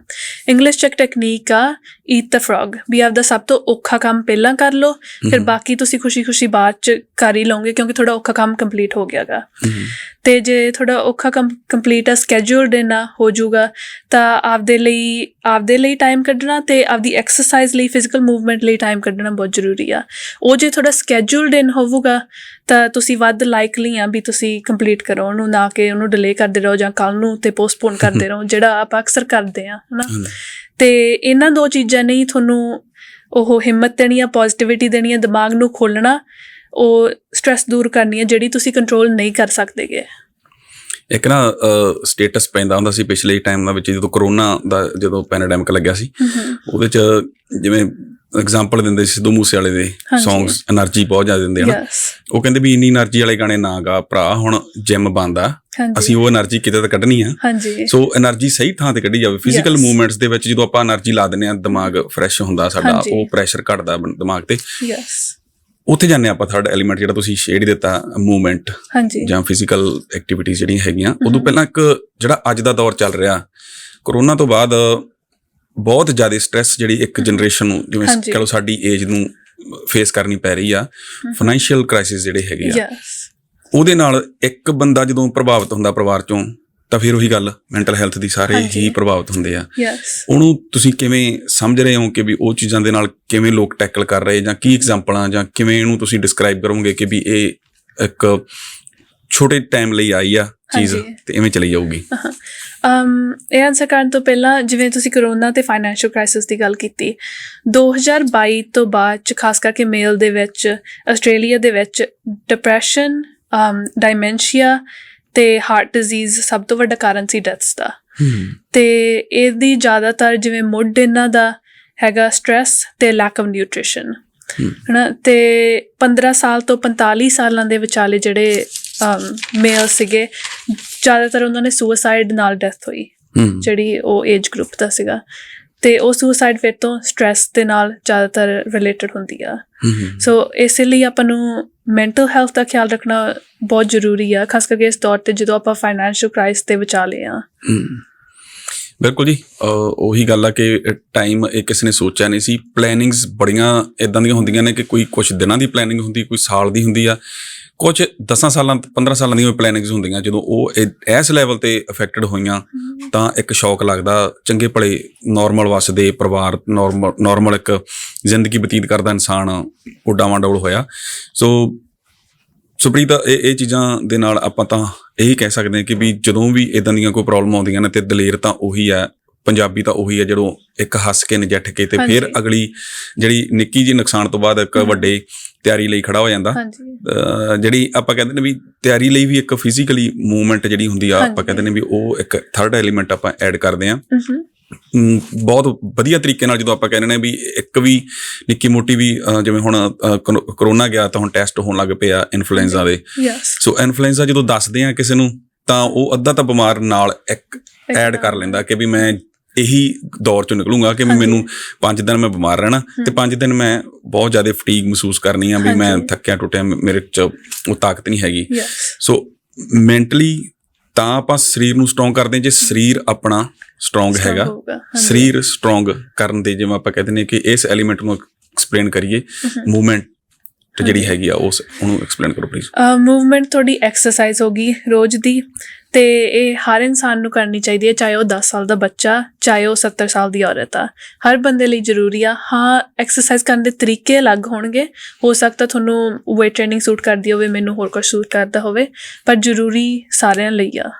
ਇੰਗਲਿਸ਼ ਚ ਟੈਕਨੀਕ ਆ ਈਟ ਦ ਫਰੋਗ ਵੀ ਆਪਦਾ ਸਭ ਤੋਂ ਔਖਾ ਕੰਮ ਪਹਿਲਾਂ ਕਰ ਲਓ ਫਿਰ। ਬਾਕੀ ਤੁਸੀਂ ਖੁਸ਼ੀ-ਖੁਸ਼ੀ ਬਾਅਦ ਚ ਕਰ ਹੀ ਲਓਗੇ ਕਿਉਂਕਿ ਤੁਹਾਡਾ ਔਖਾ ਕੰਮ ਕੰਪਲੀਟ ਹੋ ਗਿਆਗਾ। ਤੇ ਜੇ ਤੁਹਾਡਾ ਔਖਾ ਕੰਮ ਕੰਪਲੀਟ ਆ ਸਕੇਜੂਲਡ ਨਾ ਹੋ ਜਾਊਗਾ ਤਾਂ ਆਪਦੇ ਲਈ ਆਪਦੇ ਲਈ ਟਾਈਮ ਕੱਢਣਾ ਤੇ ਆਪਦੀ ਐਕਸਰਸਾਈਜ਼ ਲਈ ਫਿਜ਼ੀਕਲ ਮੂਵਮੈਂਟ ਲਈ ਟਾਈਮ ਕੱਢਣਾ ਬਹੁਤ ਜ਼ਰੂਰੀ ਆ ਉਹ ਜੇ ਤੁਹਾਡਾ ਸਕੇਜੂਲਡ ਇਨ ਹੋਊਗਾ ਤਾਂ ਤੁਸੀਂ ਵੱਧ ਲਾਈਕਲੀ ਆ ਵੀ ਤੁਸੀਂ ਕੰਪਲੀਟ ਕਰੋ ਉਹਨੂੰ ਨਾ ਕਿ ਉਹਨੂੰ ਡਿਲੇ ਕਰਦੇ ਰਹੋ ਜਾਂ ਕੱਲ ਨੂੰ ਤੇ ਪੋਸਟਪੋਨ ਕਰਦੇ ਰਹੋ ਜਿਹੜਾ ਆਪਾਂ ਅਕਸਰ ਕਰਦੇ ਆ ਹਨਾ। ਤੇ ਇਹਨਾਂ ਦੋ ਚੀਜ਼ਾਂ ਨੇ ਹੀ ਤੁਹਾਨੂੰ ਉਹ ਹਿੰਮਤ ਦੇਣੀ ਆ ਪੋਜ਼ਿਟਿਵਿਟੀ ਦੇਣੀ ਆ ਦਿਮਾਗ ਨੂੰ ਖੋਲਣਾ ਉਹ ਸਟ्रेस ਦੂਰ ਕਰਨੀ ਆ ਜਿਹੜੀ ਤੁਸੀਂ ਕੰਟਰੋਲ ਨਹੀਂ ਕਰ ਸਕਦੇਗੇ। ਇੱਕ ਨਾ ਸਟੇਟਸ ਪੈਂਦਾ ਹੁੰਦਾ ਸੀ ਪਿਛਲੇ ਟਾਈਮ ਦਾ ਵਿੱਚ ਜਦੋਂ ਕਰੋਨਾ ਦਾ ਜਦੋਂ ਪੈਂਡੇਮਿਕ ਲੱਗਿਆ ਸੀ ਉਹਦੇ ਚ ਜਿਵੇਂ ਐਗਜ਼ਾਮਪਲ ਦਿੰਦੇ ਸਿੱਧੂ ਮੂਸੇ ਵਾਲੇ ਦੇ ਸੌਂਗਸ એનર્ਜੀ ਬਹੁਤ ਜ਼ਿਆਦਾ ਦਿੰਦੇ ਹਨ। ਉਹ ਕਹਿੰਦੇ ਵੀ ਇੰਨੀ એનર્ਜੀ ਵਾਲੇ ਗਾਣੇ ਨਾ ਗਾ ਭਰਾ ਹੁਣ ਜਿਮ ਆ ਅਸੀਂ ਉਹ એનર્ਜੀ ਕਿਤੇ ਤਾਂ ਕੱਢਣੀ ਆ। ਸੋ એનર્ਜੀ ਸਹੀ ਥਾਂ ਤੇ ਕੱਢੀ ਜਾਵੇ। ਫਿਜ਼ੀਕਲ ਮੂਵਮੈਂਟਸ ਦੇ ਵਿੱਚ ਜਦੋਂ ਆਪਾਂ એનર્ਜੀ ਲਾ ਦਿੰਦੇ ਆ ਦਿਮਾਗ ਫਰੈਸ਼ ਹੁੰਦਾ ਸਾਡਾ ਉਹ ਪ੍ਰੈਸ਼ਰ ਘਟਦਾ ਦਿਮਾਗ ਤੇ। ਉੱਥੇ ਜਾਂਦੇ ਆਪਾਂ ਥਰਡ ਐਲੀਮੈਂਟ ਜਿਹੜਾ ਤੁਸੀਂ ਸ਼ੇਡ ਦਿੱਤਾ ਮੂਵਮੈਂਟ ਜਾਂ ਫਿਜ਼ੀਕਲ ਐਕਟੀਵਿਟੀਜ਼ ਜਿਹੜੀਆਂ ਹੈਗੀਆਂ ਉਦੋਂ ਪਹਿਲਾਂ ਇੱਕ ਜਿਹੜਾ ਅੱਜ ਦਾ ਦੌਰ ਚੱਲ ਰਿਹਾ ਕਰੋਨਾ ਤੋਂ ਬਾਅਦ ਬਹੁਤ ਜ਼ਿਆਦਾ ਸਟ्रेस ਜਿਹੜੀ ਇੱਕ ਜਨਰੇਸ਼ਨ ਨੂੰ ਜਿਵੇਂ। ਕਹ ਲਓ ਸਾਡੀ ਏਜ ਨੂੰ ਫੇਸ ਕਰਨੀ ਪੈ ਰਹੀ ਆ ਫਾਈਨੈਂਸ਼ੀਅਲ ਕ੍ਰਾਈਸਿਸ ਜਿਹੜੇ ਹੈਗੇ ਆ। ਉਹਦੇ ਨਾਲ ਇੱਕ ਬੰਦਾ ਜਦੋਂ ਪ੍ਰਭਾਵਿਤ ਹੁੰਦਾ ਪਰਿਵਾਰ ਚੋਂ ਤਾਂ ਫਿਰ ਉਹੀ ਗੱਲ ਮੈਂਟਲ ਹੈਲਥ ਦੀ ਸਾਰੇ। ਹੀ ਪ੍ਰਭਾਵਿਤ ਹੁੰਦੇ ਆ। ਉਹਨੂੰ ਤੁਸੀਂ ਕਿਵੇਂ ਸਮਝ ਰਹੇ ਹੋ ਕਿ ਵੀ ਉਹ ਚੀਜ਼ਾਂ ਦੇ ਨਾਲ ਕਿਵੇਂ ਲੋਕ ਟੈਕਲ ਕਰ ਰਹੇ ਜਾਂ ਕੀ ਐਗਜ਼ਾਮਪਲਾਂ ਜਾਂ ਕਿਵੇਂ ਇਹਨੂੰ ਤੁਸੀਂ ਡਿਸਕ੍ਰਾਈਬ ਕਰੋਗੇ ਕਿ ਵੀ ਇਹ ਇੱਕ ਛੋਟੇ ਟਾਈਮ ਲਈ ਆਈ ਆ ਚੀਜ਼ ਹਾਂਜੀ। ਤੇ ਐਵੇਂ ਚਲੀ ਜਾਊਗੀ ਅਮ ਇਹ ਆਨਸਰ ਕਰਨ ਤੋਂ ਪਹਿਲਾਂ ਜਿਵੇਂ ਤੁਸੀਂ ਕਰੋਨਾ ਤੇ ਫਾਈਨੈਂਸ਼ੀਅਲ ਕ੍ਰਾਈਸਿਸ ਦੀ ਗੱਲ ਕੀਤੀ 2022 ਤੋਂ ਬਾਅਦ ਚ ਖਾਸ ਕਰਕੇ ਮੇਲ ਦੇ ਵਿੱਚ ਆਸਟ੍ਰੇਲੀਆ ਦੇ ਵਿੱਚ ਡਿਪਰੈਸ਼ਨ ਅਮ ਡਾਈਮੈਂਸ਼ੀਆ ਤੇ ਹਾਰਟ ਡਿਜ਼ੀਜ਼ ਸਭ ਤੋਂ ਵੱਡਾ ਕਾਰਨ ਸੀ ਡੈਥਸ ਦਾ ਤੇ ਇਹਦੀ ਜ਼ਿਆਦਾਤਰ ਜਿਵੇਂ ਮੁੱਢ ਇਹਨਾਂ ਦਾ ਹੈਗਾ ਸਟ्रेस ਤੇ ਲੈਕ ਆਫ ਨਿਊਟ੍ਰੀਸ਼ਨ। ਹਨਾ ਤੇ 15 ਸਾਲ ਤੋਂ 45 ਸਾਲਾਂ ਦੇ ਵਿਚਾਲੇ ਜਿਹੜੇ ਮੇਲ ਸੀਗੇ ਜ਼ਿਆਦਾਤਰ ਉਹਨਾਂ ਨੇ ਸੁਸਾਈਡ ਨਾਲ ਡੈਥ ਹੋਈ ਜਿਹੜੀ ਉਹ ਏਜ ਗਰੁੱਪ ਦਾ ਸੀਗਾ। ਤੇ ਉਹ ਸੁਸਾਈਡ ਫਿਰ ਤੋਂ ਸਟ्रेस ਦੇ ਨਾਲ ਜ਼ਿਆਦਾਤਰ ਰਿਲੇਟਡ ਹੁੰਦੀ ਆ। ਸੋ ਇਸੇ ਲਈ ਆਪਾਂ ਨੂੰ ਮੈਂਟਲ ਹੈਲਥ ਦਾ ਖਿਆਲ ਰੱਖਣਾ ਬਹੁਤ ਜ਼ਰੂਰੀ ਆ ਖਾਸ ਕਰਕੇ ਇਸ ਦੌਰ ਤੇ ਜਦੋਂ ਆਪਾਂ ਫਾਈਨੈਂਸ਼ੀਅਲ ਕ੍ਰਾਈਸਿਸ ਦੇ ਵਿਚਾਲੇ ਆ। ਬਿਲਕੁਲ ਜੀ। ਉਹੀ ਗੱਲ ਆ ਕਿ ਟਾਈਮ ਇਹ ਕਿਸੇ ਨੇ ਸੋਚਿਆ ਨਹੀਂ ਸੀ। ਪਲੈਨਿੰਗਸ ਬੜੀਆਂ ਇਦਾਂ ਦੀਆਂ ਹੁੰਦੀਆਂ ਨੇ ਕਿ ਕੋਈ ਕੁਝ ਦਿਨਾਂ ਦੀ ਪਲੈਨਿੰਗ ਹੁੰਦੀ ਕੋਈ ਸਾਲ ਦੀ ਹੁੰਦੀ ਆ। ਕੁਝ 10 ਸਾਲਾਂ 15 ਸਾਲਾਂ ਦੀਆਂ ਪਲੈਨਿੰਗਸ ਹੁੰਦੀਆਂ ਜਦੋਂ ਉਹ ਇਹ- ਇਸ ਲੈਵਲ ਤੇ ਅਫੈਕਟਡ ਹੋਈਆਂ ਤਾਂ ਇੱਕ ਸ਼ੌਕ ਲੱਗਦਾ ਚੰਗੇ ਭਲੇ ਨਾਰਮਲ ਵਸਦੇ ਪਰਿਵਾਰ ਨਾਰਮਲ ਨਾਰਮਲ ਇੱਕ ਜ਼ਿੰਦਗੀ ਬਤੀਤ ਕਰਦਾ ਇਨਸਾਨ ਉਹ ਡਾਵਾਂਡੋਲ ਹੋਇਆ। ਸੋ ਸੁਪ੍ਰੀਤ ਇਹ ਇਹ ਚੀਜ਼ਾਂ ਦੇ ਨਾਲ ਆਪਾਂ ਤਾਂ ਇਹੀ ਕਹਿ ਸਕਦੇ ਹਾਂ ਕਿ ਵੀ ਜਦੋਂ ਵੀ ਇਦਾਂ ਦੀਆਂ ਕੋਈ ਪ੍ਰੋਬਲਮ ਆਉਂਦੀਆਂ ਨੇ ਤੇ ਦਲੇਰ ਤਾਂ ਉਹੀ ਹੈ। ਪੰਜਾਬੀ ਤਾਂ ਉਹੀ ਹੈ ਜਦੋਂ ਇੱਕ ਹੱਸ ਕੇ ਨਜਿੱਠ ਕੇ ਤੇ ਫਿਰ। ਅਗਲੀ ਜਿਹੜੀ ਨਿੱਕੀ ਜੀ ਨੁਕਸਾਨ ਤੋਂ ਬਾਅਦ ਇੱਕ ਵੱਡੇ ਤਿਆਰੀ ਲਈ ਖੜਾ ਹੋ ਜਾਂਦਾ। ਜਿਹੜੀ ਆਪਾਂ ਕਹਿੰਦੇ ਨੇ ਵੀ ਤਿਆਰੀ ਲਈ ਵੀ ਇੱਕ ਫਿਜ਼ੀਕਲੀ ਮੂਵਮੈਂਟ ਜਿਹੜੀ ਹੁੰਦੀ ਆ ਆਪਾਂ। ਕਹਿੰਦੇ ਨੇ ਵੀ ਉਹ ਇੱਕ ਥਰਡ ਐਲੀਮੈਂਟ ਆਪਾਂ ਐਡ ਕਰਦੇ ਆ ਬਹੁਤ ਵਧੀਆ ਤਰੀਕੇ ਨਾਲ ਜਦੋਂ ਆਪਾਂ ਕਹਿੰਦੇ ਨੇ ਵੀ ਇੱਕ ਵੀ ਨਿੱਕੀ ਮੋਟੀ ਵੀ ਜਿਵੇਂ ਹੁਣ ਕਰੋਨਾ ਗਿਆ ਤਾਂ ਹੁਣ ਟੈਸਟ ਹੋਣ ਲੱਗ ਪਏ ਆ ਇਨਫਲੂਐਂਜ਼ਾ ਦੇ। ਸੋ ਇਨਫਲੂਐਂਜ਼ਾ ਜਦੋਂ ਦੱਸਦੇ ਆ ਕਿਸੇ ਨੂੰ ਤਾਂ ਉਹ ਅੱਧਾ ਤਾਂ ਬਿਮਾਰ ਨਾਲ ਇੱਕ ਐਡ ਕਰ ਲੈਂਦਾ ਕਿ ਵੀ ਮੈਂ ਇਹੀ ਦੌਰ ਚੋਂ ਨਿਕਲੂੰਗਾ ਕਿ। ਮੈਨੂੰ 5 ਦਿਨ ਮੈਂ ਬਿਮਾਰ ਰਹਿਣਾ ਤੇ 5 ਦਿਨ ਮੈਂ ਬਹੁਤ ਜ਼ਿਆਦਾ ਫਟੀਗ ਮਹਿਸੂਸ ਕਰਨੀ ਆ ਵੀ ਮੈਂ। ਥੱਕਿਆ ਟੁੱਟਿਆ ਮੇਰੇ ਚ ਉਹ ਤਾਕਤ ਨਹੀਂ ਹੈਗੀ। ਸੋ ਮੈਂਟਲੀ ਤਾਂ ਆਪਾਂ ਸਰੀਰ ਨੂੰ ਸਟਰੋਂਗ ਕਰਦੇ ਜੇ ਸਰੀਰ ਆਪਣਾ ਸਟਰੋਂਗ ਹੈਗਾ। ਸਰੀਰ ਸਟਰੋਂਗ ਕਰਨ ਦੇ ਜਿਵੇਂ ਆਪਾਂ ਕਹਿੰਦੇ ਨੇ ਕਿ ਇਸ ਐਲੀਮੈਂਟ ਨੂੰ ਐਕਸਪਲੇਨ ਕਰੀਏ ਮੂਵਮੈਂਟ ਜਿਹੜੀ ਹੈਗੀ ਆ ਉਸ ਉਹਨੂੰ ਐਕਸਪਲੇਨ ਕਰੋ ਪਲੀਜ਼ ਮੂਵਮੈਂਟ ਤੁਹਾਡੀ ਐਕਸਰਸਾਈਜ਼ ਹੋਗੀ ਰੋਜ਼ ਦੀ। ਤੇ ਇਹ ਹਰ ਇਨਸਾਨ ਨੂੰ ਕਰਨੀ ਚਾਹੀਦੀ ਹੈ, ਚਾਹੇ ਉਹ 10 ਸਾਲ ਦਾ ਬੱਚਾ, ਚਾਹੇ ਉਹ 70 ਸਾਲ ਦੀ ਔਰਤ ਆ। ਹਰ ਬੰਦੇ ਲਈ ਜ਼ਰੂਰੀ ਆ। ਹਾਂ ਐਕਸਰਸਾਈਜ਼ ਕਰਨ ਦੇ ਤਰੀਕੇ ਅਲੱਗ ਹੋਣਗੇ। ਹੋ ਸਕਦਾ ਤੁਹਾਨੂੰ ਵੇਟ ਟ੍ਰੇਨਿੰਗ ਸੂਟ ਕਰਦੀ ਹੋਵੇ, ਮੈਨੂੰ ਹੋਰ ਕੁਝ ਸੂਟ ਕਰਦਾ ਹੋਵੇ, ਪਰ ਜ਼ਰੂਰੀ ਸਾਰਿਆਂ ਲਈ ਆ।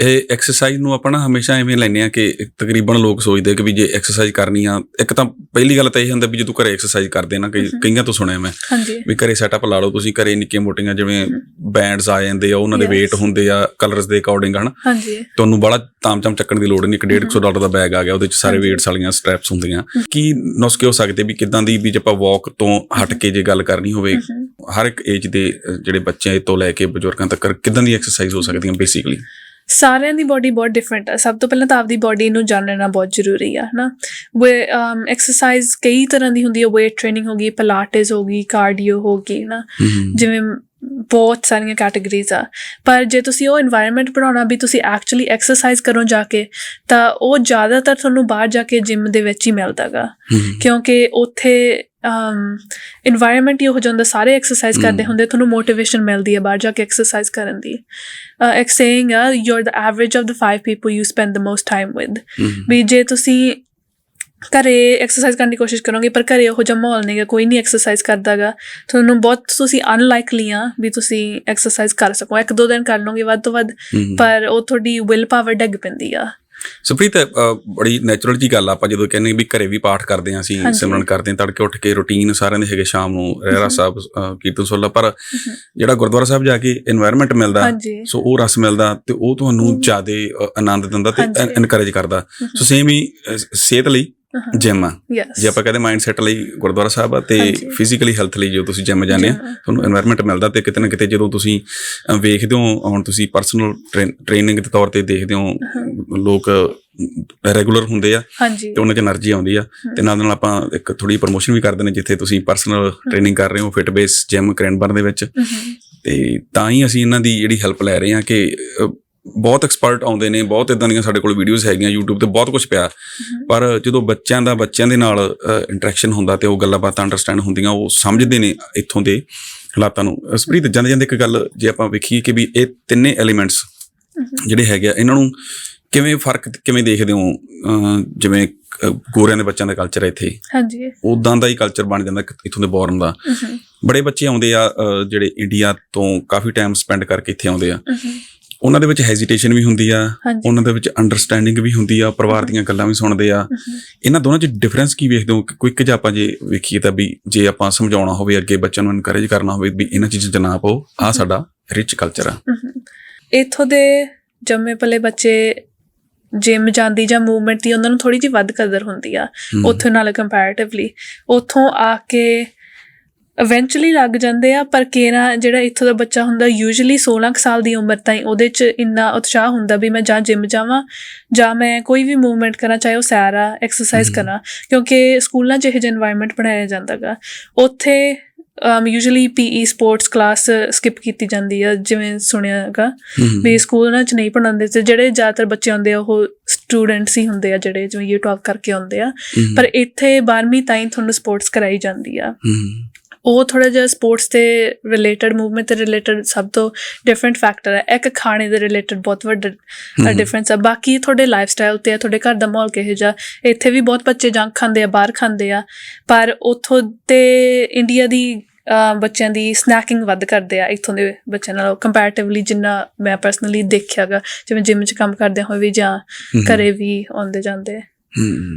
ਇਹ ਐਕਸਰਸਾਈਜ਼ ਨੂੰ ਆਪਾਂ ਨਾ ਹਮੇਸ਼ਾ ਐਵੇਂ ਲੈਂਦੇ ਆ ਕਿ ਤਕਰੀਬਨ ਲੋਕ ਸੋਚਦੇ ਕਿ ਵੀ ਜੇ ਐਕਸਰਸਾਈਜ਼ ਕਰਨੀ ਆ ਇੱਕ ਤਾਂ ਪਹਿਲੀ ਗੱਲ ਤਾਂ ਇਹ ਹੁੰਦਾ ਵੀ ਜੇ ਤੂੰ ਘਰੇ ਐਕਸਰਸਾਈਜ਼ ਕਰਦੇ ਨਾ ਕਈ ਕਈਆਂ ਤੋਂ ਸੁਣਿਆ ਮੈਂ ਵੀ ਘਰੇ ਸੈਟਅਪ ਲਾ ਲਓ ਤੁਸੀਂ ਘਰੇ ਨਿੱਕੀਆਂ ਮੋਟੀਆਂ ਜਿਵੇਂ ਬੈਂਡਸ ਆ ਜਾਂਦੇ ਆ ਉਹਨਾਂ ਦੇ weight ਹੁੰਦੇ ਆ ਕਲਰਸ ਦੇ ਅਕੋਰਡਿੰਗ ਹਨ। ਹਾਂਜੀ। ਤੁਹਾਨੂੰ ਬੜਾ ਤਾਮਚਾਮ ਚੱਕਣ ਦੀ ਲੋੜ ਨਹੀਂ ਇੱਕ 150 ਡਾਲਰ ਦਾ ਬੈਗ ਆ ਗਿਆ ਉਹਦੇ ਚ ਸਾਰੇ weights ਵਾਲੀਆਂ ਸਟ੍ਰੈਪਸ ਹੁੰਦੀਆਂ। ਕੀ ਨੁਸਖੇ ਹੋ ਸਕਦੇ ਵੀ ਕਿਦਾਂ ਦੀ ਵੀ ਜੇ ਆਪਾਂ ਵਾਕ ਤੋਂ ਹਟ ਕੇ ਜੇ ਗੱਲ ਕਰਨੀ ਹੋਵੇ। ਹਰ ਇੱਕ ਏਜ ਦੇ ਜਿਹੜੇ ਬੱਚਿਆਂ ਤੋਂ ਲੈ ਕੇ ਬਜ਼ੁਰਗਾਂ ਤੱਕ ਕਿਦਾਂ ਦੀ ਐਕਸਰਸਾਈਜ਼ ਹੋ ਸਕਦੀਆਂ ਬੇਸਿਕਲੀ ਸਾਰਿਆਂ ਦੀ ਬਾਡੀ ਬਹੁਤ ਡਿਫਰੈਂਟ ਹੈ ਸਭ ਤੋਂ ਪਹਿਲਾਂ ਤਾਂ ਆਪਦੀ ਬਾਡੀ ਨੂੰ ਜਾਣਨਾ ਬਹੁਤ ਜ਼ਰੂਰੀ ਆ ਹਨਾ? ਵੇ ਐਕਸਰਸਾਈਜ਼ ਕਈ ਤਰ੍ਹਾਂ ਦੀ ਹੁੰਦੀ ਹੈ weight ਟ੍ਰੇਨਿੰਗ ਹੋ ਗਈ ਪਿਲਾਟਿਸ ਹੋ ਗਈ ਕਾਰਡੀਓ ਹੋ ਗਈ ਨਾ ਜਿਵੇਂ ਬਹੁਤ ਸਾਰੀਆਂ ਕੈਟਾਗਰੀਜ਼ ਆ। ਪਰ ਜੇ ਤੁਸੀਂ ਉਹ এনवायरमेंट ਬਣਾਉਣਾ ਵੀ ਤੁਸੀਂ ਐਕਚੁਅਲੀ ਐਕਸਰਸਾਈਜ਼ ਕਰੋ ਜਾ ਕੇ ਤਾਂ ਉਹ ਜ਼ਿਆਦਾਤਰ ਤੁਹਾਨੂੰ ਬਾਹਰ ਜਾ ਕੇ ਜਿਮ ਦੇ ਵਿੱਚ ਹੀ ਮਿਲਦਾਗਾ ਕਿਉਂਕਿ ਉੱਥੇ ਅਮ এনवायरमेंट ਹੀ ਹੋ ਜਾਂਦਾ ਸਾਰੇ ਐਕਸਰਸਾਈਜ਼ ਕਰਦੇ ਹੁੰਦੇ ਤੁਹਾਨੂੰ ਮੋਟੀਵੇਸ਼ਨ ਮਿਲਦੀ ਹੈ ਬਾਹਰ ਜਾ ਕੇ ਐਕਸਰਸਾਈਜ਼ ਕਰਨ ਦੀ। ਇੱਕ ਸੇਇੰਗ ਆ you are the average of the 5 people you spend the most time with ਵੀ ਜੇ ਤੁਸੀਂ ਘਰੇ ਐਕਸਰਸਾਈਜ਼ ਕਰਨ ਦੀ ਕੋਸ਼ਿਸ਼ ਕਰੋਗੇ ਪਰ ਘਰੇ ਉਹ ਜਿਹਾ ਮਾਹੌਲ ਨਹੀਂਗਾ ਕੋਈ ਨਹੀਂ ਐਕਸਰਸਾਈਜ਼ ਕਰਦਾਗਾ। ਤੁਹਾਨੂੰ ਬਹੁਤ ਤੁਸੀਂ ਅਨਲਾਈਕਲੀ ਆ ਵੀ ਤੁਸੀਂ ਐਕਸਰਸਾਈਜ਼ ਕਰ ਸਕੋ। ਇੱਕ ਦੋ ਦਿਨ ਕਰ ਲਓਗੇ ਵੱਧ ਤੋਂ ਵੱਧ ਪਰ ਉਹ ਤੁਹਾਡੀ ਵਿਲ ਪਾਵਰ ਡਿੱਗ ਪੈਂਦੀ ਆ। ਸੁਪ੍ਰੀਤ ਬੜੀ ਨੈਚੁਰਲ ਜੀ ਗੱਲ ਆਪਾਂ ਜਦੋਂ ਕਹਿੰਦੇ ਵੀ ਘਰੇ ਵੀ ਪਾਠ ਕਰਦੇ ਆਂ ਅਸੀਂ ਸਿਮਰਨ ਕਰਦੇ ਆਂ ਤੜਕੇ ਉੱਠ ਕੇ ਰੁਟੀਨ ਸਾਰਿਆਂ ਦੇ ਹੈਗੇ ਸ਼ਾਮ ਨੂੰ ਰਹਿਰਾ ਸਾਹਿਬ ਕੀਰਤਨ ਸੋਲਾ ਪਰ ਜਿਹੜਾ ਗੁਰਦੁਆਰਾ ਸਾਹਿਬ ਜਾ ਕੇ এনवायरमेंट ਮਿਲਦਾ ਸੋ ਉਹ ਰਸ ਮਿਲਦਾ ਤੇ ਉਹ ਤੁਹਾਨੂੰ ਜ਼ਿਆਦਾ ਆਨੰਦ ਦਿੰਦਾ ਤੇ ਇਨਕਰੇਜ ਕਰਦਾ। ਸੋ ਸੇਮ ਹੀ ਸਿਹਤ ਲਈ Uh-huh. ਜਿਮ ਜੇ ਆਪਾਂ ਕਹਿੰਦੇ ਮਾਈਂਡ ਸੈਟ ਲਈ ਗੁਰਦੁਆਰਾ ਸਾਹਿਬ ਆ ਤੇ ਫਿਜ਼ੀਕਲੀ ਹੈਲਥ ਲਈ ਜੋ ਤੁਸੀਂ ਜਿਮ ਜਾਂਦੇ ਆ ਤੁਹਾਨੂੰ এনवायरमेंट ਮਿਲਦਾ ਤੇ ਕਿਤੇ ਨਾ ਕਿਤੇ ਜਦੋਂ ਤੁਸੀਂ ਵੇਖਦੇ ਹੋ ਹੁਣ ਤੁਸੀਂ ਪਰਸਨਲ ਟ੍ਰੇਨਿੰਗ ਦੇ ਤੌਰ ਤੇ ਦੇਖਦੇ ਹੋ uh-huh. ਲੋਕ ਰੈਗੂਲਰ ਹੁੰਦੇ ਆ ਤੇ ਉਹਨਾਂ 'ਚ એનર્ਜੀ ਆਉਂਦੀ ਆ ਤੇ uh-huh. ਨਾਲ ਨਾਲ ਆਪਾਂ ਇੱਕ ਥੋੜੀ ਪ੍ਰੋਮੋਸ਼ਨ ਵੀ ਕਰਦੇ ਨੇ ਜਿੱਥੇ ਤੁਸੀਂ ਪਰਸਨਲ ਟ੍ਰੇਨਿੰਗ ਕਰ ਰਹੇ ਹੋ ਫਿਟ ਬੇਸ ਜਿਮ ਕਰੈਂਡਬਰਨ ਦੇ ਵਿੱਚ ਤੇ ਤਾਂ ਹੀ ਅਸੀਂ ਇਹਨਾਂ ਦੀ ਜਿਹੜੀ ਹੈਲਪ ਲੈ ਰਹੇ ਹਾਂ ਕਿ ਬਹੁਤ ਐਕਸਪਰਟ ਆਉਂਦੇ ਨੇ ਬਹੁਤ ਇਦਾਂ ਦੀਆਂ ਸਾਡੇ ਕੋਲ ਵੀਡੀਓਜ਼ ਹੈਗੀਆਂ YouTube ਤੇ ਬਹੁਤ ਕੁਝ ਪਿਆ। ਪਰ ਜਦੋਂ ਬੱਚਿਆਂ ਦਾ ਬੱਚਿਆਂ ਦੇ ਨਾਲ ਇੰਟਰੈਕਸ਼ਨ ਹੁੰਦਾ ਤੇ ਉਹ ਗੱਲਾਂ ਬਾਤਾਂ ਅੰਡਰਸਟੈਂਡ ਹੁੰਦੀਆਂ ਉਹ ਸਮਝਦੇ ਨੇ ਇੱਥੋਂ ਦੇ ਹਾਲਾਤਾਂ ਨੂੰ। ਸਪ੍ਰੀਤ ਜਾਂਦੇ ਜਾਂਦੇ ਇੱਕ ਗੱਲ ਜੇ ਆਪਾਂ ਵੇਖੀਏ ਕਿ ਵੀ ਇਹ ਤਿੰਨੇ ਐਲੀਮੈਂਟਸ ਜਿਹੜੇ ਹੈਗੇ ਆ ਇਹਨਾਂ ਨੂੰ ਕਿਵੇਂ ਫ਼ਰਕ ਕਿਵੇਂ ਦੇਖਦੇ ਹੋ? ਜਿਵੇਂ ਗੋਰਿਆਂ ਦੇ ਬੱਚਿਆਂ ਦਾ ਕਲਚਰ ਹੈ ਇੱਥੇ। ਹਾਂਜੀ। ਉਦਾਂ ਦਾ ਹੀ ਕਲਚਰ ਬਣ ਜਾਂਦਾ ਇੱਥੋਂ ਦੇ ਬੋਰਨ ਦਾ। ਬੜੇ ਬੱਚੇ ਆਉਂਦੇ ਆ ਜਿਹੜੇ ਇੰਡੀਆ ਤੋਂ ਕਾਫੀ ਟਾਈਮ ਸਪੈਂਡ ਕਰਕੇ ਇੱਥੇ ਆਉਂਦੇ ਆ। ਉਹਨਾਂ ਦੇ ਵਿੱਚ ਹੈਜ਼ਿਟੇਸ਼ਨ ਵੀ ਹੁੰਦੀ ਆ ਉਹਨਾਂ ਦੇ ਵਿੱਚ ਅੰਡਰਸਟੈਂਡਿੰਗ ਵੀ ਹੁੰਦੀ ਆ ਪਰਿਵਾਰ ਦੀਆਂ ਗੱਲਾਂ ਵੀ ਸੁਣਦੇ ਆ। ਇਹਨਾਂ ਦੋਨਾਂ 'ਚ ਡਿਫਰੈਂਸ ਕੀ ਵੇਖਦੇ ਹੋ? ਕੁਇਕ ਜਿਹਾ ਆਪਾਂ ਜੇ ਵੇਖੀਏ ਤਾਂ ਵੀ ਜੇ ਆਪਾਂ ਸਮਝਾਉਣਾ ਹੋਵੇ ਅੱਗੇ ਬੱਚਿਆਂ ਨੂੰ ਇਨਕਰੇਜ ਕਰਨਾ ਹੋਵੇ ਵੀ ਇਹਨਾਂ ਚੀਜ਼ਾਂ 'ਚ ਨਾ ਪਾਓ ਆ ਸਾਡਾ ਰਿਚ ਕਲਚਰ ਆ। ਇੱਥੋਂ ਦੇ ਜੰਮੇ ਪਲੇ ਬੱਚੇ ਜਿਮ ਜਾਂਦੀ ਜਾਂ ਮੂਵਮੈਂਟ ਦੀ ਉਹਨਾਂ ਨੂੰ ਥੋੜੀ ਜਿਹੀ ਵੱਧ ਕਦਰ ਹੁੰਦੀ ਆ ਉੱਥੋਂ ਨਾਲ ਕੰਪੈਰੀਟਿਵਲੀ ਉੱਥੋਂ ਆ ਕੇ ਇਵੈਂਚੁਅਲੀ ਲੱਗ ਜਾਂਦੇ ਆ ਪਰ ਕੇਰਾ ਜਿਹੜਾ ਇੱਥੋਂ ਦਾ ਬੱਚਾ ਹੁੰਦਾ ਯੂਜੂਲੀ 16 ਸਾਲ ਦੀ ਉਮਰ ਤਾਈਂ ਉਹਦੇ 'ਚ ਇੰਨਾ ਉਤਸ਼ਾਹ ਹੁੰਦਾ ਵੀ ਮੈਂ ਜਾਂ ਜਿਮ ਜਾਵਾਂ ਜਾਂ ਮੈਂ ਕੋਈ ਵੀ ਮੂਵਮੈਂਟ ਕਰਾਂ ਚਾਹੇ ਉਹ ਸੈਰ ਆ ਐਕਸਰਸਾਈਜ਼ ਕਰਾਂ ਕਿਉਂਕਿ ਸਕੂਲਾਂ 'ਚ ਇਹ ਜਿਹਾ এনवायरमेंट ਬਣਾਇਆ ਜਾਂਦਾ ਜਾਂਦਾਗਾ ਉੱਥੇ ਅਮ usually PE sports class skip ਕੀਤੀ ਜਾਂਦੀ ਆ ਜਿਵੇਂ ਸੁਣਿਆ ਹੈਗਾ ਵੀ ਸਕੂਲ ਨਾਲ ਚ ਨਹੀਂ ਪੜਾਉਂਦੇ ਤੇ ਜਿਹੜੇ ਜ਼ਿਆਦਾਤਰ ਬੱਚੇ ਆਉਂਦੇ ਆ ਉਹ ਸਟੂਡੈਂਟਸ ਹੀ ਹੁੰਦੇ ਆ ਜਿਹੜੇ ਜਿਵੇਂ ਯੂ ਟਾਪ ਕਰਕੇ ਆਉਂਦੇ ਆ। ਪਰ ਇੱਥੇ 12ਵੀਂ ਤਾਈਂ ਤੁਹਾਨੂੰ ਸਪੋਰਟਸ ਕਰਾਈ ਜਾਂਦੀ ਆ। ਉਹ ਥੋੜਾ ਜਿਹਾ ਸਪੋਰਟਸ ਤੇ ਰਿਲੇਟਡ ਮੂਵਮੈਂਟ ਤੇ ਰਿਲੇਟਡ ਸਭ ਤੋਂ ਡਿਫਰੈਂਟ ਫੈਕਟਰ ਹੈ ਇੱਕ ਖਾਣੇ ਦੇ ਰਿਲੇਟਡ ਬਹੁਤ ਵੱਡਾ। ਡਿਫਰੈਂਸ ਹੈ ਬਾਕੀ ਤੁਹਾਡੇ ਲਾਈਫ ਸਟਾਈਲ ਤੇ ਤੁਹਾਡੇ ਘਰ ਦਾ ਮਾਹੌਲ ਕਿਹੋ ਜਿਹਾ ਇੱਥੇ ਵੀ ਬਹੁਤ ਬੱਚੇ ਜੰਕ ਖਾਂਦੇ ਆ ਬਾਹਰ ਖਾਂਦੇ ਆ ਪਰ ਉੱਥੋਂ ਤੇ ਇੰਡੀਆ ਦੀ ਬੱਚਿਆਂ ਦੀ ਸਨੈਕਿੰਗ ਵੱਧ ਕਰਦੇ ਆ ਇੱਥੋਂ ਦੇ ਬੱਚਿਆਂ ਨਾਲੋਂ ਕੰਪੈਰੀਟਿਵਲੀ ਜਿੰਨਾ ਮੈਂ ਪਰਸਨਲੀ ਦੇਖਿਆਗਾ ਜਿਵੇਂ ਜਿਮ 'ਚ ਕੰਮ ਕਰਦੇ ਹੋਏ ਵੀ ਜਾਂ। ਘਰੇ ਵੀ ਆਉਂਦੇ ਜਾਂਦੇ ਹਮ।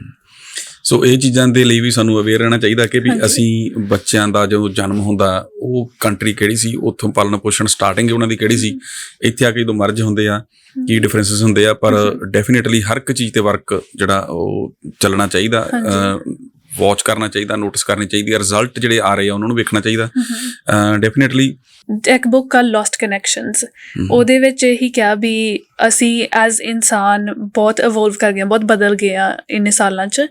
ਸੋ ਇਹ ਚੀਜ਼ਾਂ ਦੇ ਲਈ ਵੀ ਸਾਨੂੰ ਅਵੇਅਰ ਰਹਿਣਾ ਚਾਹੀਦਾ ਕਿ ਵੀ। ਅਸੀਂ ਬੱਚਿਆਂ ਦਾ ਜਦੋਂ ਜਨਮ ਹੁੰਦਾ ਉਹ ਕੰਟਰੀ ਕਿਹੜੀ ਸੀ ਉੱਥੋਂ ਪਾਲਣ ਪੋਸ਼ਣ ਸਟਾਰਟਿੰਗ ਉਹਨਾਂ ਦੀ ਕਿਹੜੀ ਸੀ ਇੱਥੇ ਆ ਕੇ ਜਦੋਂ ਮਰਜ ਹੁੰਦੇ ਆ ਕੀ ਡਿਫਰੈਂਸਸ ਹੁੰਦੇ ਆ ਪਰ। ਡੈਫੀਨਿਟਲੀ ਹਰ ਇੱਕ ਚੀਜ਼ ਤੇ ਵਰਕ ਜਿਹੜਾ ਉਹ ਚੱਲਣਾ ਚਾਹੀਦਾ। ਵਾਚ ਕਰਨਾ ਚਾਹੀਦਾ ਨੋਟਿਸ ਕਰਨੀ ਚਾਹੀਦੀ ਹੈ ਰਿਜ਼ਲਟ ਜਿਹੜੇ ਆ ਰਹੇ ਆ ਉਹਨਾਂ ਨੂੰ ਵੇਖਣਾ ਚਾਹੀਦਾ। ਡੈਫੀਨਿਟਲੀ ਇੱਕ ਬੁੱਕ ਕਾ ਲੋਸਟ ਕਨੈਕਸ਼ਨਸ ਉਹਦੇ ਵਿੱਚ ਇਹੀ ਕਿਹਾ ਵੀ ਅਸੀਂ ਐਜ਼ ਇਨਸਾਨ ਬਹੁਤ ਇਵੋਲਵ ਕਰ ਗਏ ਬਹੁਤ ਬਦਲ ਗਏ ਆ ਇੰਨੇ ਸਾਲਾਂ 'ਚ।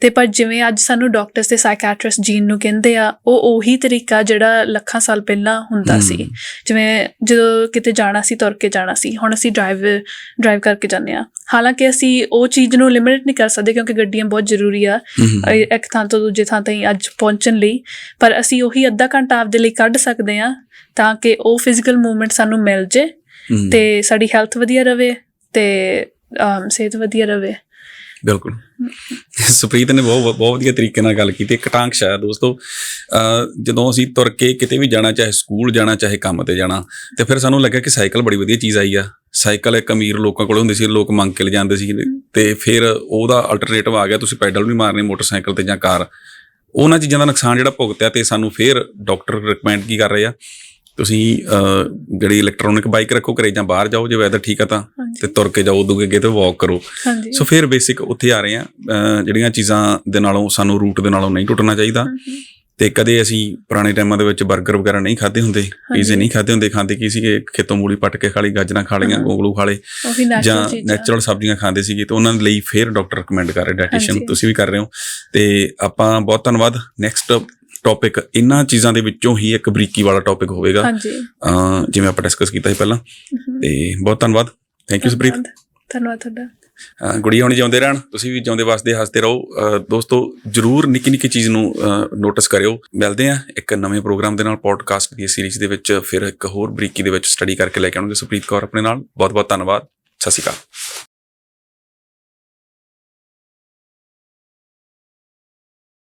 ਤੇ ਪਰ ਜਿਵੇਂ ਅੱਜ ਸਾਨੂੰ ਡਾਕਟਰਸ ਤੇ ਸਾਈਕੈਟ੍ਰਿਸਟ ਜੀਨ ਨੂੰ ਕਹਿੰਦੇ ਆ ਉਹ ਉਹੀ ਤਰੀਕਾ ਜਿਹੜਾ ਲੱਖਾਂ ਸਾਲ ਪਹਿਲਾਂ ਹੁੰਦਾ ਸੀ। ਜਿਵੇਂ ਜਦੋਂ ਕਿਤੇ ਜਾਣਾ ਸੀ ਤੁਰ ਕੇ ਜਾਣਾ ਸੀ ਹੁਣ ਅਸੀਂ ਡਰਾਈਵ ਡਰਾਈਵ ਕਰਕੇ ਜਾਂਦੇ ਆ ਹਾਲਾਂਕਿ ਅਸੀਂ ਉਹ ਚੀਜ਼ ਨੂੰ ਲਿਮਿਟ ਨਹੀਂ ਕਰ ਸਕਦੇ ਕਿਉਂਕਿ ਗੱਡੀਆਂ ਬਹੁਤ ਜ਼ਰੂਰੀ ਆ। ਇੱਕ ਥਾਂ ਤੋਂ ਦੂਜੇ ਥਾਂ ਤਾਈਂ ਅੱਜ ਪਹੁੰਚਣ ਲਈ ਪਰ ਅਸੀਂ ਉਹੀ ਅੱਧਾ ਘੰਟਾ ਆਪਦੇ ਲਈ ਕੱਢ ਸਕਦੇ ਆ ਤਾਂ ਕਿ ਉਹ ਫਿਜ਼ੀਕਲ ਮੂਵਮੈਂਟ ਸਾਨੂੰ ਮਿਲ ਜੇ ਤੇ ਸਾਡੀ ਹੈਲਥ ਵਧੀਆ ਰਵੇ ਤੇ ਸਿਹਤ ਵਧੀਆ ਰਵੇ। ਬਿਲਕੁਲ। ਸੁਪ੍ਰੀਤ ਨੇ ਬਹੁਤ ਬਹੁਤ ਵਧੀਆ ਤਰੀਕੇ ਨਾਲ ਗੱਲ ਕੀਤੀ ਕਟਾਂਕ ਸ਼ਾਇਦ ਦੋਸਤੋ ਜਦੋਂ ਅਸੀਂ ਤੁਰ ਕੇ ਕਿਤੇ ਵੀ ਜਾਣਾ ਚਾਹੇ ਸਕੂਲ ਜਾਣਾ ਚਾਹੇ ਕੰਮ ਤੇ ਜਾਣਾ ਤੇ ਫਿਰ ਸਾਨੂੰ ਲੱਗਾ ਕਿ ਸਾਈਕਲ ਬੜੀ ਵਧੀਆ ਚੀਜ਼ ਆਈ ਆ। ਸਾਈਕਲ ਇੱਕ ਅਮੀਰ ਲੋਕਾਂ ਕੋਲ ਹੁੰਦੀ ਸੀ ਲੋਕ ਮੰਗ ਕੇ ਲੈ ਜਾਂਦੇ ਸੀ ਤੇ ਫਿਰ ਉਹਦਾ ਅਲਟਰਨੇਟਿਵ ਆ ਗਿਆ ਤੁਸੀਂ ਪੈਡਲ ਵੀ ਮਾਰਨੇ ਮੋਟਰਸਾਈਕਲ ਤੇ ਜਾਂ ਕਾਰ। ਉਹਨਾਂ ਚੀਜ਼ਾਂ ਦਾ ਨੁਕਸਾਨ ਜਿਹੜਾ ਭੁਗਤਿਆ ਤੇ ਸਾਨੂੰ ਫਿਰ ਡਾਕਟਰ ਰეკਮੈਂਡ ਕੀ ਕਰ ਰਹੇ ਆ? ਤੁਸੀਂ ਜਿਹੜੀ ਇਲੈਕਟ੍ਰੋਨਿਕ ਬਾਈਕ ਰੱਖੋ ਘਰੇ ਜਾਂ ਬਾਹਰ ਜਾਓ ਜੇ ਵੈਦਰ ਠੀਕ ਆ ਤਾਂ। ਤੇ ਤੁਰ ਕੇ ਜਾਓ ਉਦੋਂ ਅੱਗੇ ਤੇ ਵਾਕ ਕਰੋ। ਸੋ ਫਿਰ ਬੇਸਿਕ ਉੱਥੇ ਆ ਰਹੇ ਆ ਜਿਹੜੀਆਂ ਚੀਜ਼ਾਂ ਦੇ ਨਾਲੋਂ ਸਾਨੂੰ ਰੂਟ ਦੇ ਨਾਲੋਂ ਨਹੀਂ ਟੁੱਟਣਾ ਚਾਹੀਦਾ। ਤੇ ਕਦੇ ਅਸੀਂ ਪੁਰਾਣੇ ਟਾਈਮਾਂ ਦੇ ਵਿੱਚ 버ਗਰ ਵਗੈਰਾ ਨਹੀਂ ਖਾਦੇ ਹੁੰਦੇ ਪੀਜ਼ੇ ਨਹੀਂ ਖਾਦੇ ਹੁੰਦੇ ਖਾਂਦੇ ਕੀ ਸੀਗੇ? ਖੇਤੋਂ ਮੂਲੀ ਪੱਟ ਕੇ ਖਾਲੀ ਗਾਜਰਾਂ ਖਾ ਲੀਆਂ ਗੋਗਲੂ ਖਾ ਲੇ ਜਾਂ ਨੈਚੁਰਲ ਸਬਜ਼ੀਆਂ ਖਾਂਦੇ ਸੀਗੇ ਤੇ ਉਹਨਾਂ ਲਈ ਫੇਰ ਡਾਕਟਰ ਰეკਮੈਂਡ ਕਰ ਰਿਹਾ ਡਾਈਟੀਸ਼ੀਅਨ ਤੁਸੀਂ ਵੀ ਕਰ ਰਹੇ ਹੋ। ਤੇ ਆਪਾਂ ਬਹੁਤ ਧੰਨਵਾਦ। ਨੈਕਸਟ ਟੌਪਿਕ ਇਹਨਾਂ ਚੀਜ਼ਾਂ ਦੇ ਵਿੱਚੋਂ ਹੀ ਇੱਕ ਬਰੀਕੀ ਵਾਲਾ ਟੌਪਿਕ ਹੋਵੇਗਾ। ਹਾਂਜੀ। ਜਿਵੇਂ ਆਪਾਂ ਡਿਸਕਸ ਕੀਤਾ ਸੀ ਪਹਿਲਾਂ। ਤੇ ਬਹੁਤ ਧੰਨਵਾਦ। ਥੈਂਕ ਯੂ ਸੁਪ੍ਰੀਤ ਧੰਨਵਾਦ ਤੁਹਾਡਾ। ਗੁੜੀਆ ਹੋਣੀ ਜਿਉਂਦੇ ਰਹਿਣ, ਤੁਸੀਂ ਵੀ ਜਿਉਂਦੇ ਵਸਦੇ ਹੱਸਦੇ ਰਹੋ। ਦੋਸਤੋ, ਜਰੂਰ ਨਿੱਕੀ ਨਿੱਕੀ ਚੀਜ਼ ਨੂੰ ਨੋਟਿਸ ਕਰਿਓ। ਮਿਲਦੇ ਆ ਇੱਕ ਨਵੇਂ ਪ੍ਰੋਗਰਾਮ ਦੇ ਨਾਲ ਪੋਡਕਾਸਟ ਦੀ ਸੀਰੀਜ਼ ਦੇ ਵਿੱਚ, ਫਿਰ ਇੱਕ ਹੋਰ ਬਰੀਕੀ ਦੇ ਵਿੱਚ ਸਟੱਡੀ ਕਰਕੇ ਲੈ ਕੇ ਆਉਣਗੇ ਸੁਪ੍ਰੀਤ ਕੌਰ ਆਪਣੇ ਨਾਲ। ਬਹੁਤ ਬਹੁਤ ਧੰਨਵਾਦ। ਸਤਿ ਸ਼੍ਰੀ ਅਕਾਲ।